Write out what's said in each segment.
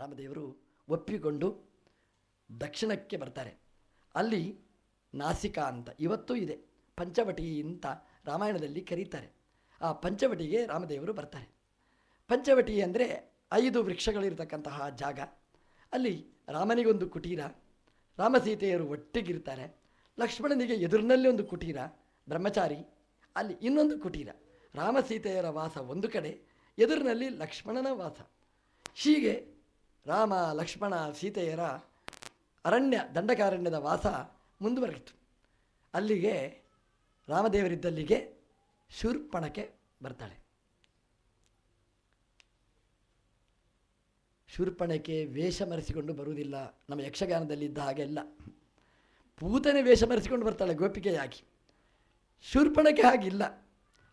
ರಾಮದೇವರು ಒಪ್ಪಿಕೊಂಡು ದಕ್ಷಿಣಕ್ಕೆ ಬರ್ತಾರೆ. ಅಲ್ಲಿ ನಾಸಿಕ ಅಂತ, ಇವತ್ತೂ ಇದೆ. ಪಂಚವಟಿ ಅಂತ ರಾಮಾಯಣದಲ್ಲಿ ಕರೀತಾರೆ. ಆ ಪಂಚವಟಿಗೆ ರಾಮದೇವರು ಬರ್ತಾರೆ. ಪಂಚವಟಿ ಅಂದರೆ ಐದು ವೃಕ್ಷಗಳಿರ್ತಕ್ಕಂತಹ ಜಾಗ. ಅಲ್ಲಿ ರಾಮನಿಗೊಂದು ಕುಟೀರ, ರಾಮಸೀತೆಯರು ಒಟ್ಟಿಗಿರ್ತಾರೆ. ಲಕ್ಷ್ಮಣನಿಗೆ ಎದುರಿನಲ್ಲಿ ಒಂದು ಕುಟೀರ, ಬ್ರಹ್ಮಚಾರಿ, ಅಲ್ಲಿ ಇನ್ನೊಂದು ಕುಟೀರ. ರಾಮಸೀತೆಯರ ವಾಸ ಒಂದು ಕಡೆ, ಎದುರಿನಲ್ಲಿ ಲಕ್ಷ್ಮಣನ ವಾಸ. ಹೀಗೆ ರಾಮ, ಲಕ್ಷ್ಮಣ, ಸೀತೆಯರ ಅರಣ್ಯ, ದಂಡಕಾರಣ್ಯದ ವಾಸ ಮುಂದುವರೆಯಿತು. ಅಲ್ಲಿಗೆ ರಾಮದೇವರಿದ್ದಲ್ಲಿಗೆ ಶೂರ್ಪಣಕ್ಕೆ ಬರ್ತಾಳೆ. ಶೂರ್ಪಣಕ್ಕೆ ವೇಷ ಮರೆಸಿಕೊಂಡು ಬರುವುದಿಲ್ಲ. ನಮ್ಮ ಯಕ್ಷಗಾನದಲ್ಲಿ ಇದ್ದ ಹಾಗೆ ಅಲ್ಲ. ಪೂತನೆ ವೇಷ ಮರೆಸಿಕೊಂಡು ಬರ್ತಾಳೆ ಗೋಪಿಕೆಯಾಗಿ. ಶೂರ್ಪಣಕ್ಕೆ ಹಾಗಿಲ್ಲ.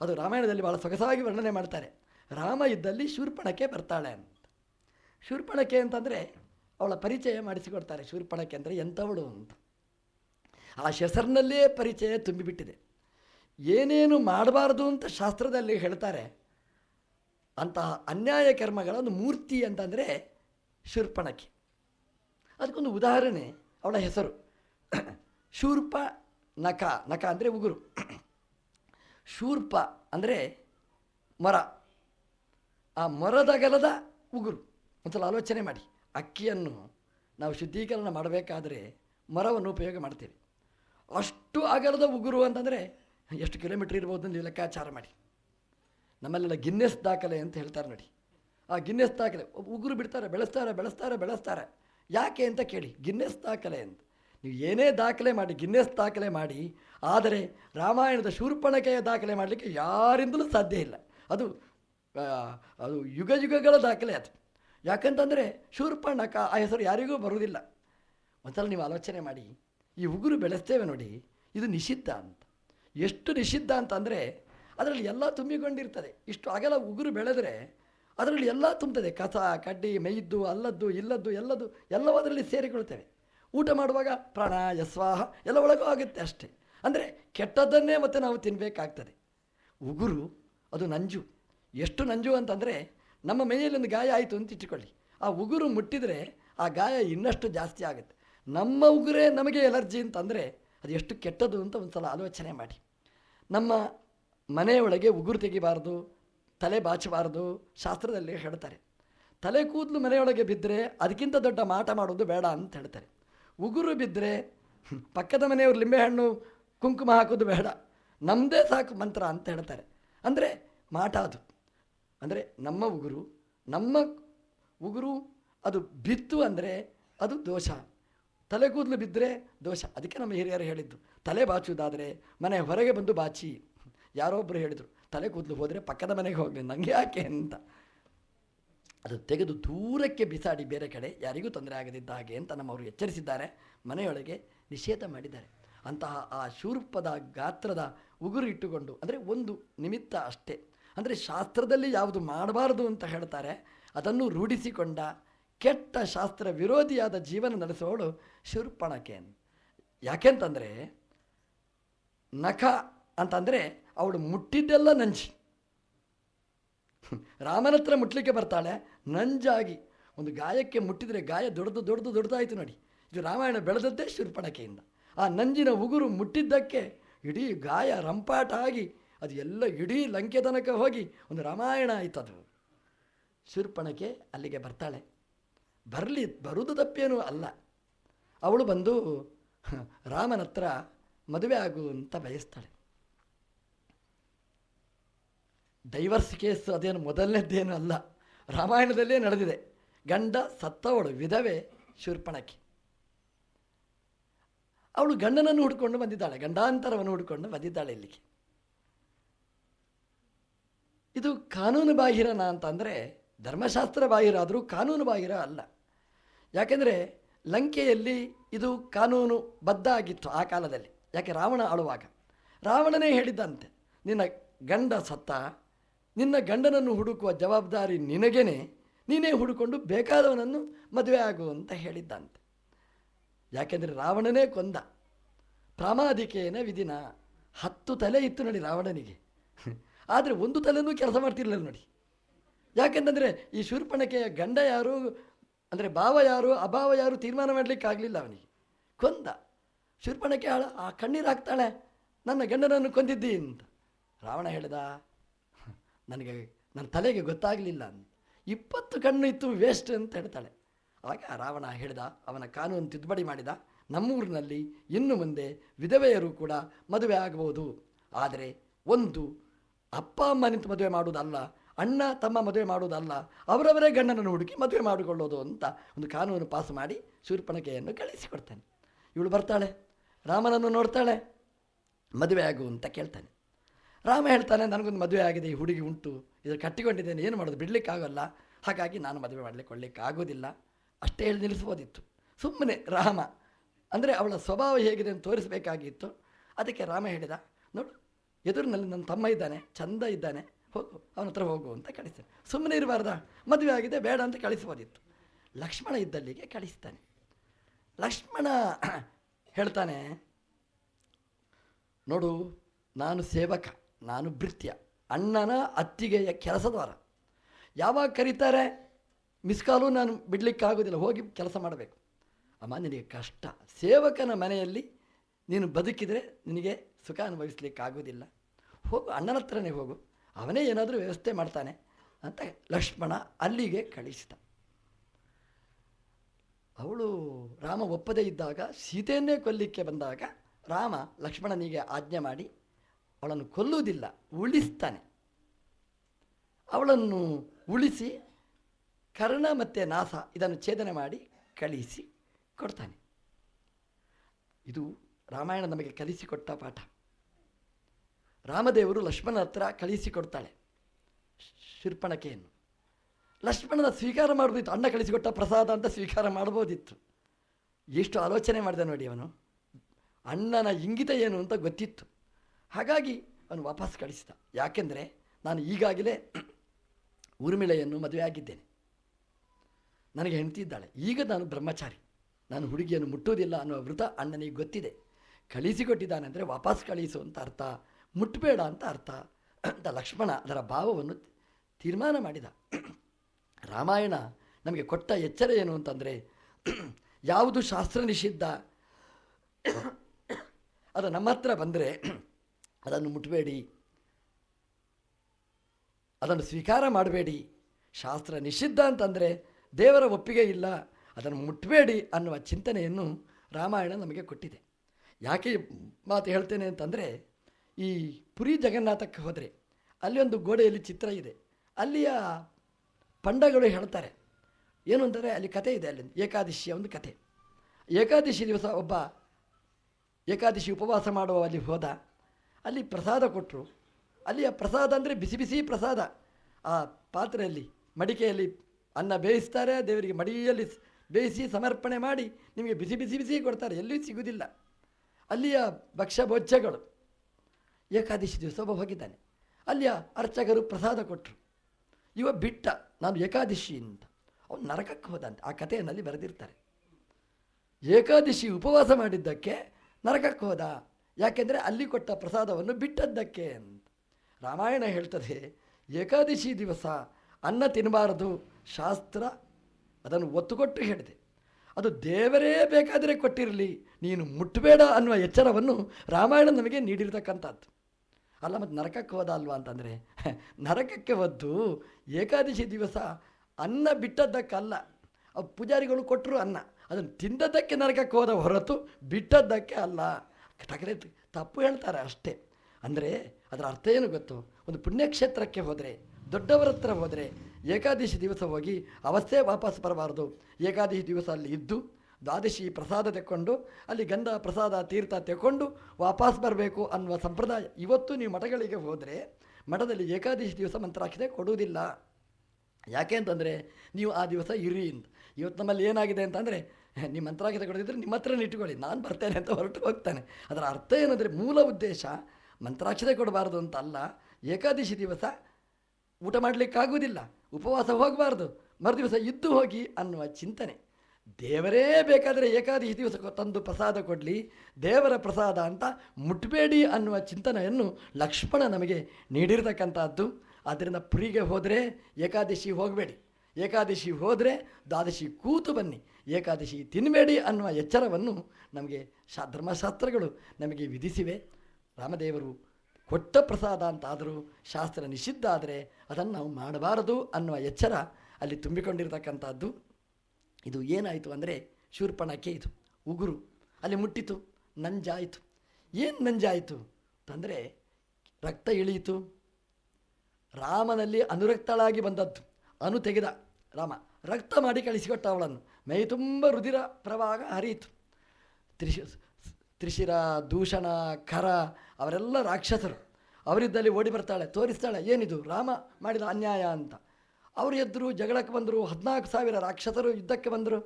ಅದು ರಾಮಾಯಣದಲ್ಲಿ ಭಾಳ ಸೊಗಸಾಗಿ ವರ್ಣನೆ ಮಾಡ್ತಾರೆ. ರಾಮ ಇದ್ದಲ್ಲಿ ಶೂರ್ಪಣಕ್ಕೆ ಬರ್ತಾಳೆ ಅಂತ. ಶೂರ್ಪಣಕ್ಕೆ ಅಂತಂದರೆ ಅವಳ ಪರಿಚಯ ಮಾಡಿಸಿಕೊಡ್ತಾರೆ. ಶೂರ್ಪಣಕೆ ಅಂದರೆ ಎಂಥವಳು ಅಂತ. ಆ ಹೆಸರಿನಲ್ಲೇ ಪರಿಚಯ ತುಂಬಿಬಿಟ್ಟಿದೆ. ಏನೇನು ಮಾಡಬಾರ್ದು ಅಂತ ಶಾಸ್ತ್ರದಲ್ಲಿ ಹೇಳ್ತಾರೆ. ಅಂತಹ ಅನ್ಯಾಯ ಕರ್ಮಗಳ ಒಂದು ಮೂರ್ತಿ ಅಂತಂದರೆ ಶೂರ್ಪಣಕೆ. ಅದಕ್ಕೊಂದು ಉದಾಹರಣೆ, ಅವಳ ಹೆಸರು. ಶೂರ್ಪ ನಕ ನಕ ಅಂದರೆ ಉಗುರು. ಶೂರ್ಪ ಅಂದರೆ ಮರ. ಆ ಮರದಗಲದ ಉಗುರು. ಒಂದ್ಸಲ ಆಲೋಚನೆ ಮಾಡಿ. ಅಕ್ಕಿಯನ್ನು ನಾವು ಶುದ್ಧೀಕರಣ ಮಾಡಬೇಕಾದರೆ ಮರವನ್ನು ಉಪಯೋಗ ಮಾಡ್ತೀವಿ. ಅಷ್ಟು ಅಗಲದ ಉಗುರು ಅಂತಂದರೆ ಎಷ್ಟು ಕಿಲೋಮೀಟ್ರ್ ಇರ್ಬೋದು ನೀವು ಲೆಕ್ಕಾಚಾರ ಮಾಡಿ. ನಮ್ಮಲ್ಲೆಲ್ಲ ಗಿನ್ನೆಸ್ ದಾಖಲೆ ಅಂತ ಹೇಳ್ತಾರೆ ನೋಡಿ. ಆ ಗಿನ್ನೆಸ್ ದಾಖಲೆ, ಉಗುರು ಬಿಡ್ತಾರೆ, ಬೆಳೆಸ್ತಾರೆ ಬೆಳೆಸ್ತಾರೆ ಬೆಳೆಸ್ತಾರೆ. ಯಾಕೆ ಅಂತ ಕೇಳಿ ಗಿನ್ನೆಸ್ ದಾಖಲೆ ಅಂತ. ನೀವು ಏನೇ ದಾಖಲೆ ಮಾಡಿ ಗಿನ್ನೆಸ್ ದಾಖಲೆ ಮಾಡಿ, ಆದರೆ ರಾಮಾಯಣದ ಶೂರ್ಪಣಕೆಯ ದಾಖಲೆ ಮಾಡಲಿಕ್ಕೆ ಯಾರಿಂದಲೂ ಸಾಧ್ಯ ಇಲ್ಲ. ಅದು ಅದು ಯುಗ ಯುಗಗಳ ದಾಖಲೆ ಅದು. ಯಾಕಂತಂದರೆ ಶೂರ್ಪಣಕ ಆ ಹೆಸರು ಯಾರಿಗೂ ಬರುವುದಿಲ್ಲ. ಒಂದ್ಸಲ ನೀವು ಆಲೋಚನೆ ಮಾಡಿ, ಈ ಉಗುರು ಬೆಳೆಸ್ತೇವೆ ನೋಡಿ, ಇದು ನಿಷಿದ್ಧ ಅಂತ. ಎಷ್ಟು ನಿಷಿದ್ಧ ಅಂತಂದರೆ ಅದರಲ್ಲಿ ಎಲ್ಲ ತುಂಬಿಕೊಂಡಿರ್ತದೆ. ಇಷ್ಟು ಅಗಲ ಉಗುರು ಬೆಳೆದರೆ ಅದರಲ್ಲಿ ಎಲ್ಲ ತುಂಬ್ತದೆ. ಕಸ, ಕಡ್ಡಿ ಮೈದ್ದು ಅಲ್ಲದ್ದು, ಇಲ್ಲದ್ದು, ಎಲ್ಲದ್ದು ಎಲ್ಲವೂ ಅದರಲ್ಲಿ ಸೇರಿಕೊಳ್ತೇವೆ. ಊಟ ಮಾಡುವಾಗ ಪ್ರಾಣ ಯಸ್ವಾಹ ಎಲ್ಲ ಒಳಗೂ ಆಗುತ್ತೆ ಅಷ್ಟೇ. ಅಂದರೆ ಕೆಟ್ಟದ್ದನ್ನೇ ಮತ್ತೆ ನಾವು ತಿನ್ನಬೇಕಾಗ್ತದೆ ಉಗುರು, ಅದು ನಂಜು. ಎಷ್ಟು ನಂಜು ಅಂತಂದರೆ ನಮ್ಮ ಮೈಯಲ್ಲಿ ಒಂದು ಗಾಯ ಆಯಿತು ಅಂತ ಇಟ್ಟುಕೊಳ್ಳಿ. ಆ ಉಗುರು ಮುಟ್ಟಿದರೆ ಆ ಗಾಯ ಇನ್ನಷ್ಟು ಜಾಸ್ತಿ ಆಗುತ್ತೆ. ನಮ್ಮ ಉಗುರೇ ನಮಗೆ ಎಲರ್ಜಿ ಅಂತಂದರೆ ಅದು ಎಷ್ಟು ಕೆಟ್ಟದು ಅಂತ ಒಂದು ಸಲ ಆಲೋಚನೆ ಮಾಡಿ. ನಮ್ಮ ಮನೆಯೊಳಗೆ ಉಗುರು ತೆಗಿಬಾರ್ದು, ತಲೆ ಬಾಚಬಾರ್ದು ಶಾಸ್ತ್ರದಲ್ಲಿ ಹೇಳ್ತಾರೆ. ತಲೆ ಕೂದಲು ಮನೆಯೊಳಗೆ ಬಿದ್ದರೆ ಅದಕ್ಕಿಂತ ದೊಡ್ಡ ಮಾಟ ಮಾಡೋದು ಬೇಡ ಅಂತ ಹೇಳ್ತಾರೆ. ಉಗುರು ಬಿದ್ದರೆ ಪಕ್ಕದ ಮನೆಯವರು ಲಿಂಬೆಹಣ್ಣು ಕುಂಕುಮ ಹಾಕೋದು ಬೇಡ. ನಮ್ಮದೇ ಸಾಕು ಮಂತ್ರ ಅಂತ ಹೇಳ್ತಾರೆ. ಅಂದರೆ ಮಾಟ ಅದು. ಅಂದರೆ ನಮ್ಮ ಉಗುರು ನಮ್ಮ ಉಗುರು ಅದು ಬಿತ್ತು ಅಂದರೆ ಅದು ದೋಷ. ತಲೆ ಕೂದಲು ಬಿದ್ದರೆ ದೋಷ. ಅದಕ್ಕೆ ನಮ್ಮ ಹಿರಿಯರು ಹೇಳಿದ್ದು, ತಲೆ ಬಾಚುವುದಾದರೆ ಮನೆ ಹೊರಗೆ ಬಂದು ಬಾಚಿ. ಯಾರೋ ಒಬ್ಬರು ಹೇಳಿದರು, ತಲೆ ಕೂದಲು ಹೋದರೆ ಪಕ್ಕದ ಮನೆಗೆ ಹೋಗಲಿ ನನಗೆ ಯಾಕೆ ಅಂತ. ಅದು ತೆಗೆದು ದೂರಕ್ಕೆ ಬಿಸಾಡಿ ಬೇರೆ ಕಡೆ, ಯಾರಿಗೂ ತೊಂದರೆ ಆಗದಿದ್ದ ಹಾಗೆ ಅಂತ ನಮ್ಮವರು ಎಚ್ಚರಿಸಿದ್ದಾರೆ. ಮನೆಯೊಳಗೆ ನಿಷೇಧ ಮಾಡಿದ್ದಾರೆ. ಅಂತಹ ಆ ಶೂರ್ಪದ ಗಾತ್ರದ ಉಗುರು ಇಟ್ಟುಕೊಂಡು, ಅಂದರೆ ಒಂದು ನಿಮಿತ್ತ ಅಷ್ಟೇ ಅಂದರೆ ಶಾಸ್ತ್ರದಲ್ಲಿ ಯಾವುದು ಮಾಡಬಾರದು ಅಂತ ಹೇಳ್ತಾರೆ, ಅದನ್ನು ರೂಢಿಸಿಕೊಂಡ ಕೆಟ್ಟ ಶಾಸ್ತ್ರ ವಿರೋಧಿಯಾದ ಜೀವನ ನಡೆಸುವವಳು ಶೂರ್ಪಣಕೇನ್. ಯಾಕೆಂತಂದರೆ, ನಖ ಅಂತಂದರೆ ಅವಳು ಮುಟ್ಟಿದ್ದೆಲ್ಲ ನಂಜಿ. ರಾಮನ ಹತ್ರ ಮುಟ್ಲಿಕ್ಕೆ ಬರ್ತಾಳೆ, ನಂಜಾಗಿ. ಒಂದು ಗಾಯಕ್ಕೆ ಮುಟ್ಟಿದರೆ ಗಾಯ ದೊಡ್ಡದು ದೊಡ್ಡದು ದೊಡ್ಡದಾಯಿತು ನೋಡಿ. ಇದು ರಾಮಾಯಣ ಬೆಳೆದದ್ದೇ ಶೂರ್ಪಣಕೆಯಿಂದ. ಆ ನಂಜಿನ ಉಗುರು ಮುಟ್ಟಿದ್ದಕ್ಕೆ ಇಡೀ ಗಾಯ ರಂಪಾಟ ಆಗಿ ಅದು ಎಲ್ಲ ಇಡೀ ಲಂಕೆ ತನಕ ಹೋಗಿ ಒಂದು ರಾಮಾಯಣ ಆಯ್ತು ಅದು ಶೂರ್ಪಣಕೆ ಅಲ್ಲಿಗೆ ಬರ್ತಾಳೆ. ಬರಲಿ, ಬರುದು ತಪ್ಪೇನೂ ಅಲ್ಲ. ಅವಳು ಬಂದು ರಾಮನ ಹತ್ರ ಮದುವೆ ಆಗು ಅಂತ ಬಯಸ್ತಾಳೆ. ಡೈವರ್ಸ್ ಕೇಸ್ ಅದೇನು ಮೊದಲನೇದ್ದೇನು ಅಲ್ಲ. ರಾಮಾಯಣದಲ್ಲೇ ನಡೆದಿದೆ. ಗಂಡ ಸತ್ತವಳು ವಿಧವೆ ಶೂರ್ಪಣಕ್ಕೆ. ಅವಳು ಗಂಡನನ್ನು ಹುಡ್ಕೊಂಡು ಬಂದಿದ್ದಾಳೆ. ಗಂಡಾಂತರವನ್ನು ಹುಡ್ಕೊಂಡು ಬಂದಿದ್ದಾಳೆ ಇಲ್ಲಿಗೆ. ಇದು ಕಾನೂನು ಬಾಹಿರನ ಅಂತಂದರೆ ಧರ್ಮಶಾಸ್ತ್ರ ಬಾಹಿರ ಆದರೂ ಕಾನೂನು ಬಾಹಿರ ಅಲ್ಲ. ಯಾಕೆಂದರೆ ಲಂಕೆಯಲ್ಲಿ ಇದು ಕಾನೂನು ಬದ್ಧ ಆಗಿತ್ತು ಆ ಕಾಲದಲ್ಲಿ. ಯಾಕೆ ರಾವಣ ಆಳುವಾಗ. ರಾವಣನೇ ಹೇಳಿದ್ದಂತೆ ನಿನ್ನ ಗಂಡ ಸತ್ತ, ನಿನ್ನ ಗಂಡನನ್ನು ಹುಡುಕುವ ಜವಾಬ್ದಾರಿ ನಿನಗೇನೆ, ನೀನೇ ಹುಡುಕೊಂಡು ಬೇಕಾದವನನ್ನು ಮದುವೆ ಆಗು ಅಂತ ಹೇಳಿದ್ದಂತೆ. ಯಾಕೆಂದರೆ ರಾವಣನೇ ಕೊಂದ. ಪ್ರಾಮಾದಿಕೇನ ವಿಧಿನ ಹತ್ತು ತಲೆ ಇತ್ತು ನೋಡಿ ರಾವಣನಿಗೆ. ಆದರೆ ಒಂದು ತಲೆನೂ ಕೆಲಸ ಮಾಡ್ತಿರ್ಲಿಲ್ಲ ನೋಡಿ. ಯಾಕೆಂತಂದರೆ ಈ ಶೂರ್ಪಣಕೆಯ ಗಂಡ ಯಾರು, ಅಂದರೆ ಭಾವ ಯಾರು, ಅಭಾವ ಯಾರು ತೀರ್ಮಾನ ಮಾಡಲಿಕ್ಕೆ ಆಗಲಿಲ್ಲ ಅವನಿಗೆ. ಕೊಂದ, ಶೂರ್ಪಣಕ್ಕೆ ಆಳ, ಆ ಕಣ್ಣೀರು ಹಾಕ್ತಾಳೆ, ನನ್ನ ಗಂಡನನ್ನು ಕೊಂದಿದ್ದಿ ಅಂತ. ರಾವಣ ಹೇಳಿದ, ನನಗೆ, ನನ್ನ ತಲೆಗೆ ಗೊತ್ತಾಗಲಿಲ್ಲ ಅಂತ. ಇಪ್ಪತ್ತು ಕಣ್ಣು ಇತ್ತು ವೇಸ್ಟ್ ಅಂತ ಹೇಳ್ತಾಳೆ. ಆಗ ರಾವಣ ಹೇಳಿದ, ಅವನ ಕಾನೂನು ತಿದ್ದುಪಡಿ ಮಾಡಿದ. ನಮ್ಮೂರಿನಲ್ಲಿ ಇನ್ನು ಮುಂದೆ ವಿಧವೆಯರು ಕೂಡ ಮದುವೆ ಆಗಬಹುದು ಆದರೆ ಒಂದು ಅಪ್ಪ ಅಮ್ಮ ನಿಂತು ಮದುವೆ ಮಾಡುವುದಲ್ಲ, ಅಣ್ಣ ತಮ್ಮ ಮದುವೆ ಮಾಡುವುದಲ್ಲ, ಅವರವರೇ ಗಂಡನನ್ನು ಹುಡುಕಿ ಮದುವೆ ಮಾಡಿಕೊಳ್ಳೋದು ಅಂತ ಒಂದು ಕಾನೂನು ಪಾಸ್ ಮಾಡಿ ಶೂರ್ಪಣಕೆಯನ್ನು ಕಳಿಸಿಕೊಡ್ತಾನೆ. ಇವಳು ಬರ್ತಾಳೆ, ರಾಮನನ್ನು ನೋಡ್ತಾಳೆ, ಮದುವೆ ಆಗು ಅಂತ ಕೇಳ್ತಾನೆ. ರಾಮ ಹೇಳ್ತಾನೆ, ನನಗೊಂದು ಮದುವೆ ಆಗಿದೆ, ಈ ಹುಡುಗಿ ಉಂಟು, ಇದು ಕಟ್ಟಿಕೊಂಡಿದ್ದೇನೆ, ಏನು ಮಾಡೋದು, ಬಿಡಲಿಕ್ಕಾಗಲ್ಲ. ಹಾಗಾಗಿ ನಾನು ಮದುವೆ ಮಾಡಲಿಕ್ಕೆ ಕೊಡಲಿಕ್ಕೆ ಆಗೋದಿಲ್ಲ ಅಷ್ಟೇ ಹೇಳಿ ನಿಲ್ಲಿಸ್ಬೋದಿತ್ತು. ಸುಮ್ಮನೆ ರಾಮ, ಅಂದರೆ ಅವಳ ಸ್ವಭಾವ ಹೇಗಿದೆ ಅಂತ ತೋರಿಸಬೇಕಾಗಿತ್ತು. ಅದಕ್ಕೆ ರಾಮ ಹೇಳಿದ, ನೋಡು ಎದುರಿನಲ್ಲಿ ನನ್ನ ತಮ್ಮ ಇದ್ದಾನೆ, ಚಂದ ಇದ್ದಾನೆ, ಹೋಗು, ಅವನ ಹತ್ರ ಹೋಗು ಅಂತ ಕಳಿಸ್ತಾನೆ. ಸುಮ್ಮನೆ ಇರಬಾರ್ದ? ಮದುವೆ ಆಗಿದೆ, ಬೇಡ ಅಂತ ಕಳಿಸ್ಬೋದಿತ್ತು ಲಕ್ಷ್ಮಣ ಇದ್ದಲ್ಲಿಗೆ ಕಳಿಸ್ತಾನೆ. ಲಕ್ಷ್ಮಣ ಹೇಳ್ತಾನೆ, ನೋಡು, ನಾನು ಸೇವಕ, ನಾನು ಭೃತ್ಯ, ಅಣ್ಣನ ಅತ್ತಿಗೆಯ ಕೆಲಸದ್ವಾರ. ಯಾವಾಗ ಕರೀತಾರೆ? ಮಿಸ್ ಕಾಲು ನಾನು ಬಿಡಲಿಕ್ಕಾಗೋದಿಲ್ಲ, ಹೋಗಿ ಕೆಲಸ ಮಾಡಬೇಕು. ಅಮ್ಮ, ನಿನಗೆ ಕಷ್ಟ. ಸೇವಕನ ಮನೆಯಲ್ಲಿ ನೀನು ಬದುಕಿದರೆ ನಿನಗೆ ಸುಖ ಅನುಭವಿಸ್ಲಿಕ್ಕಾಗೋದಿಲ್ಲ. ಹೋಗು, ಅಣ್ಣನ ಹತ್ರನೇ ಹೋಗು. ಅವನೇ ಏನಾದರೂ ವ್ಯವಸ್ಥೆ ಮಾಡ್ತಾನೆ ಅಂತ ಲಕ್ಷ್ಮಣ ಅಲ್ಲಿಗೆ ಕಳಿಸಿದ. ಅವಳು ರಾಮ ಒಪ್ಪದೇ ಇದ್ದಾಗ, ಸೀತೆಯನ್ನೇ ಕೊಲ್ಲಿಕ್ಕೆ ಬಂದಾಗ ರಾಮ ಲಕ್ಷ್ಮಣನಿಗೆ ಆಜ್ಞೆ ಮಾಡಿ ಅವಳನ್ನು ಕೊಲ್ಲುವುದಿಲ್ಲ, ಉಳಿಸ್ತಾನೆ. ಅವಳನ್ನು ಉಳಿಸಿ ಕರ್ಣ ಮತ್ತು ನಾಸ ಇದನ್ನು ಛೇದನೆ ಮಾಡಿ ಕಳಿಸಿ ಕೊಡ್ತಾನೆ. ಇದು ರಾಮಾಯಣ ನಮಗೆ ಕಲಿಸಿಕೊಟ್ಟ ಪಾಠ. ರಾಮದೇವರು ಲಕ್ಷ್ಮಣ ಹತ್ರ ಕಳಿಸಿಕೊಡ್ತಾಳೆ ಶಿರ್ಪಣಕೆಯನ್ನು. ಲಕ್ಷ್ಮಣನ ಸ್ವೀಕಾರ ಮಾಡ್ಬೋದಿತ್ತು. ಅಣ್ಣ ಕಳಿಸಿಕೊಟ್ಟ ಪ್ರಸಾದ ಅಂತ ಸ್ವೀಕಾರ ಮಾಡ್ಬೋದಿತ್ತು. ಎಷ್ಟು ಆಲೋಚನೆ ಮಾಡಿದೆ ನೋಡಿ ಅವನು. ಅಣ್ಣನ ಇಂಗಿತ ಏನು ಅಂತ ಗೊತ್ತಿತ್ತು. ಹಾಗಾಗಿ ಅವನು ವಾಪಸ್ ಕಳಿಸಿದ. ಯಾಕೆಂದರೆ ನಾನು ಈಗಾಗಲೇ ಊರ್ಮಿಳೆಯನ್ನು ಮದುವೆ ಆಗಿದ್ದೇನೆ. ನನಗೆ ಹೆಂಡತಿ ಇದ್ದಾಳೆ. ಈಗ ನಾನು ಬ್ರಹ್ಮಚಾರಿ. ನಾನು ಹುಡುಗಿಯನ್ನು ಮುಟ್ಟುವುದಿಲ್ಲ ಅನ್ನುವ ವೃತ ಅಣ್ಣನಿಗೆ ಗೊತ್ತಿದೆ. ಕಳಿಸಿಕೊಟ್ಟಿದ್ದಾನೆ ಅಂದರೆ ವಾಪಸ್ ಕಳಿಸು ಅಂತ ಅರ್ಥ. ಮುಟ್ಟಬೇಡ ಅಂತ ಅರ್ಥ. ಅಂತ ಲಕ್ಷ್ಮಣ ಅದರ ಭಾವವನ್ನು ತೀರ್ಮಾನ ಮಾಡಿದ. ರಾಮಾಯಣ ನಮಗೆ ಕೊಟ್ಟ ಎಚ್ಚರ ಏನು ಅಂತಂದರೆ, ಯಾವುದು ಶಾಸ್ತ್ರ ನಿಷಿದ್ಧ, ಅದು ನಮ್ಮ ಹತ್ರ ಬಂದರೆ ಅದನ್ನು ಮುಟ್ಟಬೇಡಿ ಅದನ್ನು ಸ್ವೀಕಾರ ಮಾಡಬೇಡಿ. ಶಾಸ್ತ್ರ ನಿಷಿದ್ಧ ಅಂತಂದರೆ ದೇವರ ಒಪ್ಪಿಗೆ ಇಲ್ಲ, ಅದನ್ನು ಮುಟ್ಟಬೇಡಿ ಅನ್ನುವ ಚಿಂತನೆಯನ್ನು ರಾಮಾಯಣ ನಮಗೆ ಕೊಟ್ಟಿದೆ. ಯಾಕೆ ಮಾತು ಹೇಳ್ತೇನೆ ಅಂತಂದರೆ ಈ ಪುರಿ ಜಗನ್ನಾಥಕ್ಕೆ ಹೋದರೆ ಅಲ್ಲಿ ಒಂದು ಗೋಡೆಯಲ್ಲಿ ಚಿತ್ರ ಇದೆ. ಅಲ್ಲಿಯ ಪಂಡಗಳು ಹೇಳ್ತಾರೆ. ಏನು ಅಂದರೆ ಅಲ್ಲಿ ಕತೆ ಇದೆ ಅಲ್ಲಿ. ಏಕಾದಶಿಯ ಒಂದು ಕತೆ ಏಕಾದಶಿ ದಿವಸ ಒಬ್ಬ ಏಕಾದಶಿ ಉಪವಾಸ ಮಾಡುವ ಅಲ್ಲಿ ಹೋದ. ಅಲ್ಲಿ ಪ್ರಸಾದ ಕೊಟ್ಟರು ಅಲ್ಲಿಯ ಪ್ರಸಾದ ಅಂದರೆ ಬಿಸಿ ಬಿಸಿ ಪ್ರಸಾದ. ಆ ಪಾತ್ರೆಯಲ್ಲಿ, ಮಡಿಕೆಯಲ್ಲಿ ಅನ್ನ ಬೇಯಿಸ್ತಾರೆ. ದೇವರಿಗೆ ಮಡಿಯಲ್ಲಿ ಬೇಯಿಸಿ ಸಮರ್ಪಣೆ ಮಾಡಿ ನಿಮಗೆ ಬಿಸಿ ಬಿಸಿ ಬಿಸಿ ಕೊಡ್ತಾರೆ. ಎಲ್ಲಿಯೂ ಸಿಗುವುದಿಲ್ಲ ಅಲ್ಲಿಯ ಭಕ್ಷ್ಯ ಭೋಜ್ಯಗಳು. ಏಕಾದಶಿ ದಿವಸ ಒಬ್ಬ ಹೋಗಿದ್ದಾನೆ. ಅಲ್ಲಿಯ ಅರ್ಚಕರು ಪ್ರಸಾದ ಕೊಟ್ಟರು ಇವ ಬಿಟ್ಟ, ನಾನು ಏಕಾದಶಿ ಅಂತ. ಅವನು ನರಕಕ್ಕೆ ಹೋದಂತೆ. ಆ ಕಥೆಯಲ್ಲಿ ಬರೆದಿರ್ತಾರೆ. ಏಕಾದಶಿ ಉಪವಾಸ ಮಾಡಿದ್ದಕ್ಕೆ ನರಕಕ್ಕೆ ಹೋದ. ಯಾಕೆಂದರೆ ಅಲ್ಲಿ ಕೊಟ್ಟ ಪ್ರಸಾದವನ್ನು ಬಿಟ್ಟದ್ದಕ್ಕೆ ಅಂತ. ರಾಮಾಯಣ ಹೇಳ್ತದೆ, ಏಕಾದಶಿ ದಿವಸ ಅನ್ನ ತಿನ್ನಬಾರದು ಶಾಸ್ತ್ರ ಅದನ್ನು ಒತ್ತು ಕೊಟ್ಟು ಹೇಳಿದೆ. ಅದು ದೇವರೇ ಬೇಕಾದರೆ ಕೊಟ್ಟಿರಲಿ, ನೀನು ಮುಟ್ಟಬೇಡ ಅನ್ನುವ ಎಚ್ಚರವನ್ನು ರಾಮಾಯಣ ನಮಗೆ ನೀಡಿರ್ತಕ್ಕಂಥದ್ದು. ಅಲ್ಲ, ಮತ್ತು ನರಕಕ್ಕೆ ಹೋದ ಅಲ್ವಾ ಅಂತಂದರೆ, ನರಕಕ್ಕೆ ಹೊದ್ದು ಏಕಾದಶಿ ದಿವಸ ಅನ್ನ ಬಿಟ್ಟದ್ದಕ್ಕಲ್ಲ. ಪೂಜಾರಿಗಳು ಕೊಟ್ಟರು ಅನ್ನ. ಅದನ್ನು ತಿಂದದ್ದಕ್ಕೆ ನರಕಕ್ಕೆ ಹೋದ ಹೊರತು ಬಿಟ್ಟದ್ದಕ್ಕೆ ಅಲ್ಲ. ತಕರೆ ತಪ್ಪು ಹೇಳ್ತಾರೆ ಅಷ್ಟೇ. ಅಂದರೆ ಅದರ ಅರ್ಥ ಏನು ಗೊತ್ತು? ಒಂದು ಪುಣ್ಯಕ್ಷೇತ್ರಕ್ಕೆ ಹೋದರೆ, ದೊಡ್ಡವರ ಹತ್ರ ಹೋದರೆ ಏಕಾದಶಿ ದಿವಸ ಹೋಗಿ ಅವಸ್ಥೆ ವಾಪಸ್ ಬರಬಾರ್ದು. ಏಕಾದಶಿ ದಿವಸ ಅಲ್ಲಿ ಇದ್ದು ದ್ವಾದಶಿ ಪ್ರಸಾದ ತೆಕ್ಕೊಂಡು, ಅಲ್ಲಿ ಗಂಧ ಪ್ರಸಾದ ತೀರ್ಥ ತೆಕ್ಕೊಂಡು ವಾಪಸ್ ಬರಬೇಕು ಅನ್ನುವ ಸಂಪ್ರದಾಯ ಇವತ್ತು ನೀವು ಮಠಗಳಿಗೆ ಹೋದರೆ ಮಠದಲ್ಲಿ ಏಕಾದಶಿ ದಿವಸ ಮಂತ್ರಾಕ್ಷತೆ ಕೊಡುವುದಿಲ್ಲ. ಯಾಕೆ ಅಂತಂದರೆ ನೀವು ಆ ದಿವಸ ಇರಿ ಅಂತ. ಇವತ್ತು ನಮ್ಮಲ್ಲಿ ಏನಾಗಿದೆ ಅಂತಂದರೆ ನಿಮ್ಮ ಮಂತ್ರಾಕ್ಷತೆ ಕೊಡದಿದ್ದರೆ ನಿಮ್ಮ ಹತ್ರನೇ ಇಟ್ಕೊಳ್ಳಿ, ನಾನು ಬರ್ತೇನೆ ಅಂತ ಹೊರಟು ಹೋಗ್ತಾನೆ. ಅದರ ಅರ್ಥ ಏನಂದರೆ ಮೂಲ ಉದ್ದೇಶ ಮಂತ್ರಾಕ್ಷತೆ ಕೊಡಬಾರ್ದು ಅಂತ ಅಲ್ಲ, ಏಕಾದಶಿ ದಿವಸ ಊಟ ಮಾಡಲಿಕ್ಕಾಗುವುದಿಲ್ಲ, ಉಪವಾಸ ಹೋಗಬಾರ್ದು, ಮರುದಿವಸ ಇದ್ದು ಹೋಗಿ ಅನ್ನುವ ಚಿಂತನೆ. ದೇವರೇ ಬೇಕಾದರೆ ಏಕಾದಶಿ ದಿವಸ ತಂದು ಪ್ರಸಾದ ಕೊಡಲಿ, ದೇವರ ಪ್ರಸಾದ ಅಂತ ಮುಟ್ಟಬೇಡಿ ಅನ್ನುವ ಚಿಂತನೆಯನ್ನು ಲಕ್ಷ್ಮಣ ನಮಗೆ ನೀಡಿರತಕ್ಕಂಥದ್ದು. ಆದ್ದರಿಂದ ಪುರಿಗೆ ಹೋದರೆ ಏಕಾದಶಿ ಹೋಗಬೇಡಿ. ಏಕಾದಶಿ ಹೋದರೆ ದ್ವಾದಶಿ ಕೂತು ಬನ್ನಿ. ಏಕಾದಶಿ ತಿನ್ನಬೇಡಿ ಅನ್ನುವ ಎಚ್ಚರವನ್ನು ನಮಗೆ ಶಾ, ಧರ್ಮಶಾಸ್ತ್ರಗಳು ನಮಗೆ ವಿಧಿಸಿವೆ. ರಾಮದೇವರು ಕೊಟ್ಟ ಪ್ರಸಾದ ಅಂತಾದರೂ ಶಾಸ್ತ್ರ ನಿಷಿದ್ಧ ಆದರೆ ಅದನ್ನು ನಾವು ಮಾಡಬಾರದು ಅನ್ನುವ ಎಚ್ಚರ ಅಲ್ಲಿ ತುಂಬಿಕೊಂಡಿರ್ತಕ್ಕಂಥದ್ದು. ಇದು ಏನಾಯಿತು ಅಂದರೆ ಶೂರ್ಪಣಕ್ಕೆ ಇದು ಉಗುರು, ಅಲ್ಲಿ ಮುಟ್ಟಿತು, ನಂಜಾಯಿತು. ಏನು ನಂಜಾಯಿತು ಅಂತಂದರೆ ರಕ್ತ ಇಳಿಯಿತು. ರಾಮನಲ್ಲಿ ಅನುರಕ್ತಳಾಗಿ ಬಂದದ್ದು, ಅನು ತೆಗೆದ ರಾಮ. ರಕ್ತ ಮಾಡಿ ಕಳಿಸಿಕೊಟ್ಟ ಅವಳನ್ನು. ಮೈ ತುಂಬ ರುದಿರ ಪ್ರವಾಹ ಹರಿಯಿತು. ತ್ರಿಶ, ತ್ರಿಶಿರ, ದೂಷಣ ಖರ ಅವರೆಲ್ಲ ರಾಕ್ಷಸರು. ಅವರಿದ್ದಲ್ಲಿ ಓಡಿ ಬರ್ತಾಳೆ, ತೋರಿಸ್ತಾಳೆ, ಏನಿದು? ರಾಮ ಮಾಡಿದ ಅನ್ಯಾಯ ಅಂತ. ಅವರು ಎದ್ದರು ಜಗಳಕ್ಕೆ ಬಂದರು, ಹದಿನಾಲ್ಕು ಸಾವಿರ ರಾಕ್ಷಸರು ಯುದ್ಧಕ್ಕೆ ಬಂದರು.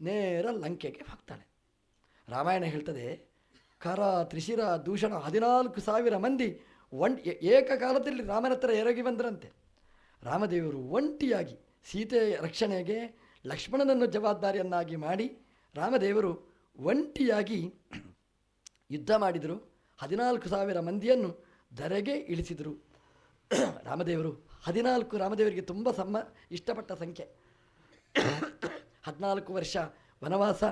ನೇರ ಲಂಕೆಗೆ ಹೋಗ್ತಾನೆ. ರಾಮಾಯಣ ಹೇಳ್ತದೆ, ಕರ, ತ್ರಿಶಿರ, ದೂಷಣ ಹದಿನಾಲ್ಕು ಸಾವಿರ ಮಂದಿ ಒಂ ಏಕಕಾಲದಲ್ಲಿ ರಾಮನ ಹತ್ರ ಎರಗಿ ಬಂದರಂತೆ. ರಾಮದೇವರು ಒಂಟಿಯಾಗಿ ಸೀತೆ ರಕ್ಷಣೆಗೆ ಲಕ್ಷ್ಮಣನನ್ನು ಜವಾಬ್ದಾರಿಯನ್ನಾಗಿ ಮಾಡಿ ರಾಮದೇವರು ಒಂಟಿಯಾಗಿ ಯುದ್ಧ ಮಾಡಿದರು. ಹದಿನಾಲ್ಕು ಸಾವಿರ ಮಂದಿಯನ್ನು ಧರೆಗೆ ಇಳಿಸಿದರು. ರಾಮದೇವರು ಹದಿನಾಲ್ಕು ರಾಮದೇವರಿಗೆ ತುಂಬ ಸಮ್ಮ, ಇಷ್ಟಪಟ್ಟ ಸಂಖ್ಯೆ. ಹದಿನಾಲ್ಕು ವರ್ಷ ವನವಾಸ,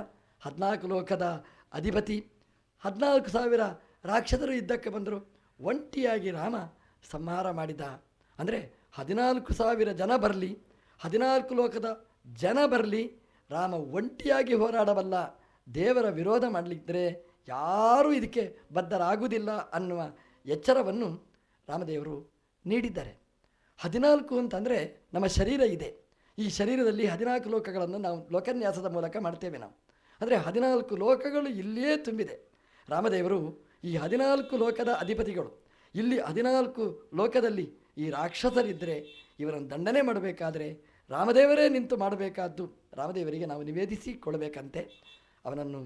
ಹದಿನಾಲ್ಕು ಲೋಕದ ಅಧಿಪತಿ, ಹದಿನಾಲ್ಕು ಸಾವಿರ ರಾಕ್ಷಸರು ಇದ್ದಕ್ಕೆ ಬಂದರು. ಒಂಟಿಯಾಗಿ ರಾಮ ಸಂಹಾರ ಮಾಡಿದ. ಅಂದರೆ ಹದಿನಾಲ್ಕು ಸಾವಿರ ಜನ ಬರಲಿ, ಹದಿನಾಲ್ಕು ಲೋಕದ ಜನ ಬರಲಿ, ರಾಮ ಒಂಟಿಯಾಗಿ ಹೋರಾಡಬಲ್ಲ ದೇವರ ವಿರೋಧ ಮಾಡಲಿದ್ದರೆ ಯಾರೂ ಇದಕ್ಕೆ ಬದ್ಧರಾಗುವುದಿಲ್ಲ ಅನ್ನುವ ಎಚ್ಚರವನ್ನು ರಾಮದೇವರು ನೀಡಿದ್ದಾರೆ. ಹದಿನಾಲ್ಕು ಅಂತಂದರೆ ನಮ್ಮ ಶರೀರ ಇದೆ. ಈ ಶರೀರದಲ್ಲಿ ಹದಿನಾಲ್ಕು ಲೋಕಗಳನ್ನು ನಾವು ಲೋಕನ್ಯಾಸದ ಮೂಲಕ ಮಾಡ್ತೇವೆ ನಾವು. ಅಂದರೆ ಹದಿನಾಲ್ಕು ಲೋಕಗಳು ಇಲ್ಲಿಯೇ ತುಂಬಿದೆ. ರಾಮದೇವರು ಈ ಹದಿನಾಲ್ಕು ಲೋಕದ ಅಧಿಪತಿಗಳು. ಇಲ್ಲಿ ಹದಿನಾಲ್ಕು ಲೋಕದಲ್ಲಿ ಈ ರಾಕ್ಷಸರಿದ್ದರೆ ಇವರನ್ನು ದಂಡನೆ ಮಾಡಬೇಕಾದ್ರೆ ರಾಮದೇವರೇ ನಿಂತು ಮಾಡಬೇಕಾದ್ದು ರಾಮದೇವರಿಗೆ ನಾವು ನಿವೇದಿಸಿಕೊಳ್ಬೇಕಂತೆ ಅವನನ್ನು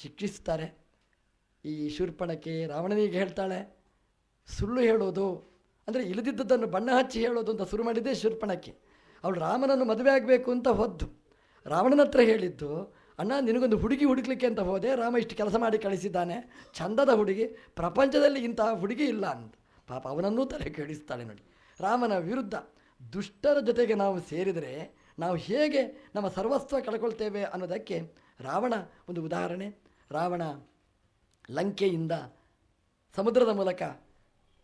ಶಿಕ್ಷಿಸ್ತಾರೆ. ಈ ಶೂರ್ಪಣಕ್ಕೆ ರಾವಣನಿಗೆ ಹೇಳ್ತಾಳೆ, ಸುಳ್ಳು ಹೇಳೋದು ಅಂದರೆ ಇಳಿದಿದ್ದದ್ದನ್ನು ಬಣ್ಣ ಹಚ್ಚಿ ಹೇಳೋದು ಅಂತ ಶುರು ಮಾಡಿದ್ದೇ ಶೂರ್ಪಣಕ್ಕೆ. ಅವಳು ರಾಮನನ್ನು ಮದುವೆ ಆಗಬೇಕು ಅಂತ ಹೊದ್ದು. ರಾವಣನ ಹತ್ರ ಹೇಳಿದ್ದು, ಅಣ್ಣ, ನಿನಗೊಂದು ಹುಡುಗಿ ಹುಡುಕ್ಲಿಕ್ಕೆ ಅಂತ ಹೋದೆ. ರಾಮ ಇಷ್ಟು ಕೆಲಸ ಮಾಡಿ ಕಳಿಸಿದ್ದಾನೆ. ಚಂದದ ಹುಡುಗಿ. ಪ್ರಪಂಚದಲ್ಲಿ ಇಂತಹ ಹುಡುಗಿ ಇಲ್ಲ ಅಂತ ಪಾಪ ಅವನನ್ನೂ ತಲೆ ಕೇಳಿಸ್ತಾಳೆ ನೋಡಿ. ರಾಮನ ವಿರುದ್ಧ ದುಷ್ಟರ ಜೊತೆಗೆ ನಾವು ಸೇರಿದರೆ ನಾವು ಹೇಗೆ ನಮ್ಮ ಸರ್ವಸ್ವ ಕಳ್ಕೊಳ್ತೇವೆ ಅನ್ನೋದಕ್ಕೆ ರಾವಣ ಒಂದು ಉದಾಹರಣೆ. ರಾವಣ ಲಂಕೆಯಿಂದ ಸಮುದ್ರದ ಮೂಲಕ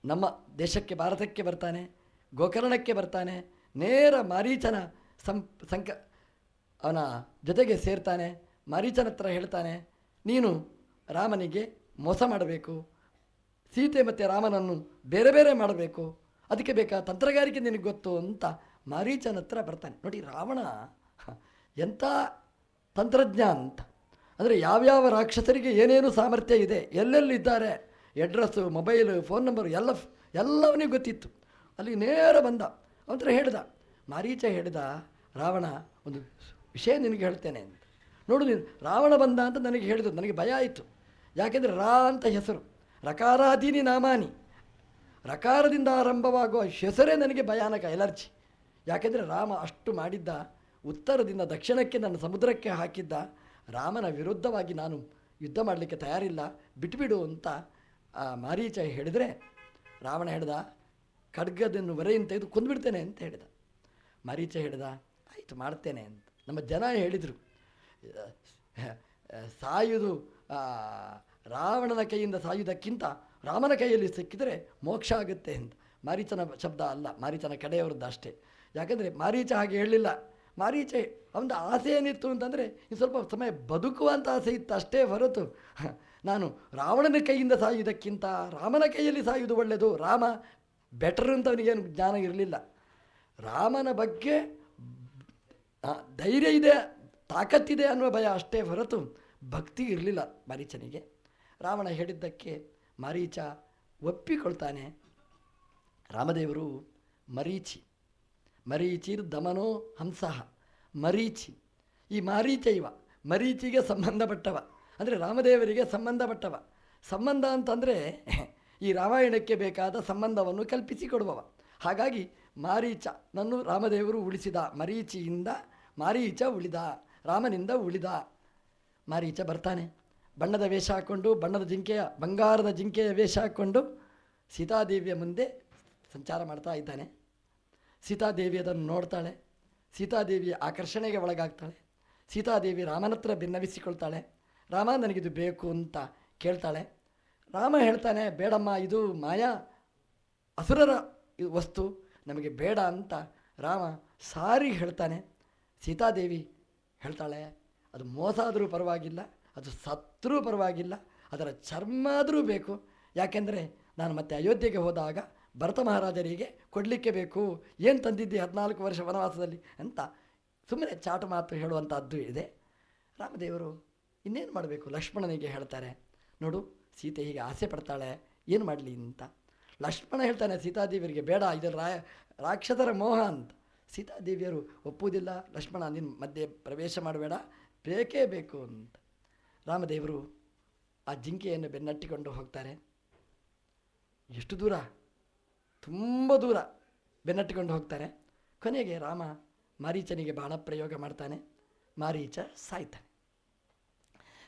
ನಮ್ಮ ದೇಶಕ್ಕೆ, ಭಾರತಕ್ಕೆ ಬರ್ತಾನೆ, ಗೋಕರ್ಣಕ್ಕೆ ಬರ್ತಾನೆ, ನೇರ ಮಾರೀಚನ ಸಂಕ, ಅವನ ಜೊತೆಗೆ ಸೇರ್ತಾನೆ, ಮಾರೀಚನ ಹತ್ರ ಹೇಳ್ತಾನೆ, ನೀನು ರಾಮನಿಗೆ ಮೋಸ ಮಾಡಬೇಕು, ಸೀತೆ ಮತ್ತು ರಾಮನನ್ನು ಬೇರೆ ಬೇರೆ ಮಾಡಬೇಕು, ಅದಕ್ಕೆ ಬೇಕಾ ತಂತ್ರಗಾರಿಕೆ ನಿನಗೆ ಗೊತ್ತು ಅಂತ ಮಾರೀಚನ ಹತ್ರ ಬರ್ತಾನೆ. ನೋಡಿ, ರಾವಣ ಎಂಥ ತಂತ್ರಜ್ಞ ಅಂತ. ಅಂದರೆ ಯಾವ್ಯಾವ ರಾಕ್ಷಸರಿಗೆ ಏನೇನು ಸಾಮರ್ಥ್ಯ ಇದೆ, ಎಲ್ಲೆಲ್ಲಿದ್ದಾರೆ ಅಡ್ರೆಸ್ಸು ಮೊಬೈಲು ಫೋನ್ ನಂಬರು ಎಲ್ಲ ಎಲ್ಲವನಿಗೂ ಗೊತ್ತಿತ್ತು. ಅಲ್ಲಿ ನೇರ ಬಂದ. ಅವನ ಹೇಳ್ದ, ಮಾರೀಚ ಹೇಳಿದ, ರಾವಣ, ಒಂದು ವಿಷಯ ನಿನಗೆ ಹೇಳ್ತೇನೆ ಅಂತ. ನೋಡು ನೀನು, ರಾವಣ ಬಂದ ಅಂತ ನನಗೆ ಹೇಳಿದ್ರು, ನನಗೆ ಭಯ ಆಯಿತು. ಯಾಕೆಂದರೆ ರಾ ಅಂತ ಹೆಸರು. ರಕಾರಾದೀನಿ ನಾಮಾನಿ. ರಕಾರದಿಂದ ಆರಂಭವಾಗುವ ಹೆಸರೇ ನನಗೆ ಭಯಾನಕ, ಎಲರ್ಜಿ. ಯಾಕೆಂದರೆ ರಾಮ ಅಷ್ಟು ಮಾಡಿದ್ದ, ಉತ್ತರದಿಂದ ದಕ್ಷಿಣಕ್ಕೆ ನನ್ನ ಸಮುದ್ರಕ್ಕೆ ಹಾಕಿದ್ದ, ರಾಮನ ವಿರುದ್ಧವಾಗಿ ನಾನು ಯುದ್ಧ ಮಾಡಲಿಕ್ಕೆ ತಯಾರಿಲ್ಲ, ಬಿಟ್ಬಿಡು ಅಂತ ಆ ಮಾರೀಚ ಹೇಳಿದರೆ, ರಾವಣ ಹೇಳ್ದ, ಖಡ್ಗದನ್ನು ವರೆಯನ್ನು ತೆಗೆದು ಕೊಂದುಬಿಡ್ತೇನೆ ಅಂತ ಹೇಳಿದ. ಮಾರೀಚ ಹೇಳ್ದ, ಆಯಿತು ಮಾಡ್ತೇನೆ ಅಂತ. ನಮ್ಮ ಜನ ಹೇಳಿದರು ಸಾಯುವುದು ರಾವಣನ ಕೈಯಿಂದ ಸಾಯುವುದಕ್ಕಿಂತ ರಾಮನ ಕೈಯಲ್ಲಿ ಸಿಕ್ಕಿದರೆ ಮೋಕ್ಷ ಆಗುತ್ತೆ ಅಂತ. ಮಾರೀಚನ ಶಬ್ದ ಅಲ್ಲ, ಮಾರೀಚನ ಕಡೆಯವರದ್ದು ಅಷ್ಟೇ. ಯಾಕಂದರೆ ಮಾರೀಚ ಹಾಗೆ ಹೇಳಲಿಲ್ಲ. ಮಾರೀಚ ಅವನ ಆಸೆ ಏನಿತ್ತು ಅಂತಂದರೆ, ಇನ್ನು ಸ್ವಲ್ಪ ಸಮಯ ಬದುಕುವಂಥ ಆಸೆ ಇತ್ತು ಅಷ್ಟೇ ಹೊರತು. ನಾನು ರಾವಣನ ಕೈಯಿಂದ ಸಾಯುವುದಕ್ಕಿಂತ ರಾಮನ ಕೈಯಲ್ಲಿ ಸಾಯುವುದು ಒಳ್ಳೆಯದು. ರಾಮ ಬೆಟರ್ ಅಂತ ಅವನಿಗೇನು ಜ್ಞಾನ ಇರಲಿಲ್ಲ. ರಾಮನ ಬಗ್ಗೆ ಧೈರ್ಯ ಇದೆ ತಾಕತ್ತಿದೆ ಅನ್ನುವ ಭಯ ಅಷ್ಟೇ ಹೊರತು ಭಕ್ತಿ ಇರಲಿಲ್ಲ ಮಾರೀಚನಿಗೆ. ರಾವಣ ಹೇಳಿದ್ದಕ್ಕೆ ಮರೀಚ ಒಪ್ಪಿಕೊಳ್ತಾನೆ. ರಾಮದೇವರು ಮರೀಚಿ. ಮರೀಚಿರ್ ದಮನೋ ಹಂಸಃ. ಮರೀಚಿ. ಈ ಮಾರೀಚ ಇವ. ಮರೀಚಿಗೆ ಸಂಬಂಧಪಟ್ಟವ. ಅಂದರೆ ರಾಮದೇವರಿಗೆ ಸಂಬಂಧಪಟ್ಟವ. ಸಂಬಂಧ ಅಂತಂದರೆ ಈ ರಾಮಾಯಣಕ್ಕೆ ಬೇಕಾದ ಸಂಬಂಧವನ್ನು ಕಲ್ಪಿಸಿಕೊಡುವವ. ಹಾಗಾಗಿ ಮಾರೀಚ ನನ್ನ ರಾಮದೇವರು ಉಳಿಸಿದ. ಮರೀಚಿಯಿಂದ ಮಾರೀಚ ಉಳಿದ, ರಾಮನಿಂದ ಉಳಿದ. ಮಾರೀಚ ಬರ್ತಾನೆ. ಬಣ್ಣದ ವೇಷ ಹಾಕ್ಕೊಂಡು ಬಣ್ಣದ ಜಿಂಕೆಯ, ಬಂಗಾರದ ಜಿಂಕೆಯ ವೇಷ ಹಾಕ್ಕೊಂಡು ಸೀತಾದೇವಿಯ ಮುಂದೆ ಸಂಚಾರ ಮಾಡ್ತಾ ಇದ್ದಾನೆ. ಸೀತಾದೇವಿ ಅದನ್ನು ನೋಡ್ತಾಳೆ. ಸೀತಾದೇವಿಯ ಆಕರ್ಷಣೆಗೆ ಒಳಗಾಗ್ತಾಳೆ. ಸೀತಾದೇವಿ ರಾಮನತ್ರ ಭಿನ್ನವಿಸಿಕೊಳ್ತಾಳೆ ರಾಮ ನನಗಿದು ಬೇಕು ಅಂತ ಕೇಳ್ತಾಳೆ. ರಾಮ ಹೇಳ್ತಾನೆ, ಬೇಡಮ್ಮ, ಇದು ಮಾಯಾ, ಅಸುರರ ವಸ್ತು, ನಮಗೆ ಬೇಡ ಅಂತ ರಾಮ ಸಾರಿ ಹೇಳ್ತಾನೆ. ಸೀತಾದೇವಿ ಹೇಳ್ತಾಳೆ, ಅದು ಮೋಸ ಆದರೂ ಪರವಾಗಿಲ್ಲ, ಅದು ಸತ್ರೂ ಪರವಾಗಿಲ್ಲ, ಅದರ ಚರ್ಮ ಆದರೂ ಬೇಕು. ಯಾಕೆಂದರೆ ನಾನು ಮತ್ತೆ ಅಯೋಧ್ಯೆಗೆ ಹೋದಾಗ ಭರತ ಮಹಾರಾಜರಿಗೆ ಕೊಡಲಿಕ್ಕೆ ಬೇಕು. ಏನು ತಂದಿದ್ದೆ ಹದಿನಾಲ್ಕು ವರ್ಷ ವನವಾಸದಲ್ಲಿ? ಅಂತ ಸುಮ್ಮನೆ ಚಾಟು ಮಾತು ಹೇಳುವಂಥದ್ದು ಇದೆ. ರಾಮದೇವರು ಇನ್ನೇನು ಮಾಡಬೇಕು? ಲಕ್ಷ್ಮಣನಿಗೆ ಹೇಳ್ತಾರೆ, ನೋಡು, ಸೀತೆ ಹೀಗೆ ಆಸೆ ಪಡ್ತಾಳೆ, ಏನು ಮಾಡಲಿ ಅಂತ? ಲಕ್ಷ್ಮಣ ಹೇಳ್ತಾನೆ, ಸೀತಾದೇವಿಯರಿಗೆ ಬೇಡ, ಇದು ರಾ, ರಾಕ್ಷಸರ ಮೋಹ ಅಂತ. ಸೀತಾದೇವಿಯರು, ಒಪ್ಪುವುದಿಲ್ಲ, ಲಕ್ಷ್ಮಣ ನಿನ್ನ ಮಧ್ಯೆ ಪ್ರವೇಶ ಮಾಡಬೇಡ, ಬೇಕೇ ಬೇಕು ಅಂತ. ರಾಮದೇವರು ಆ ಜಿಂಕೆಯನ್ನು ಬೆನ್ನಟ್ಟಿಕೊಂಡು ಹೋಗ್ತಾರೆ. ಎಷ್ಟು ದೂರ? ತುಂಬ ದೂರ ಬೆನ್ನಟ್ಟಿಕೊಂಡು ಹೋಗ್ತಾರೆ. ಕೊನೆಗೆ ರಾಮ ಮಾರೀಚನಿಗೆ ಬಾಣ ಪ್ರಯೋಗ ಮಾಡ್ತಾನೆ. ಮಾರೀಚ ಸಾಯ್ತಾನೆ.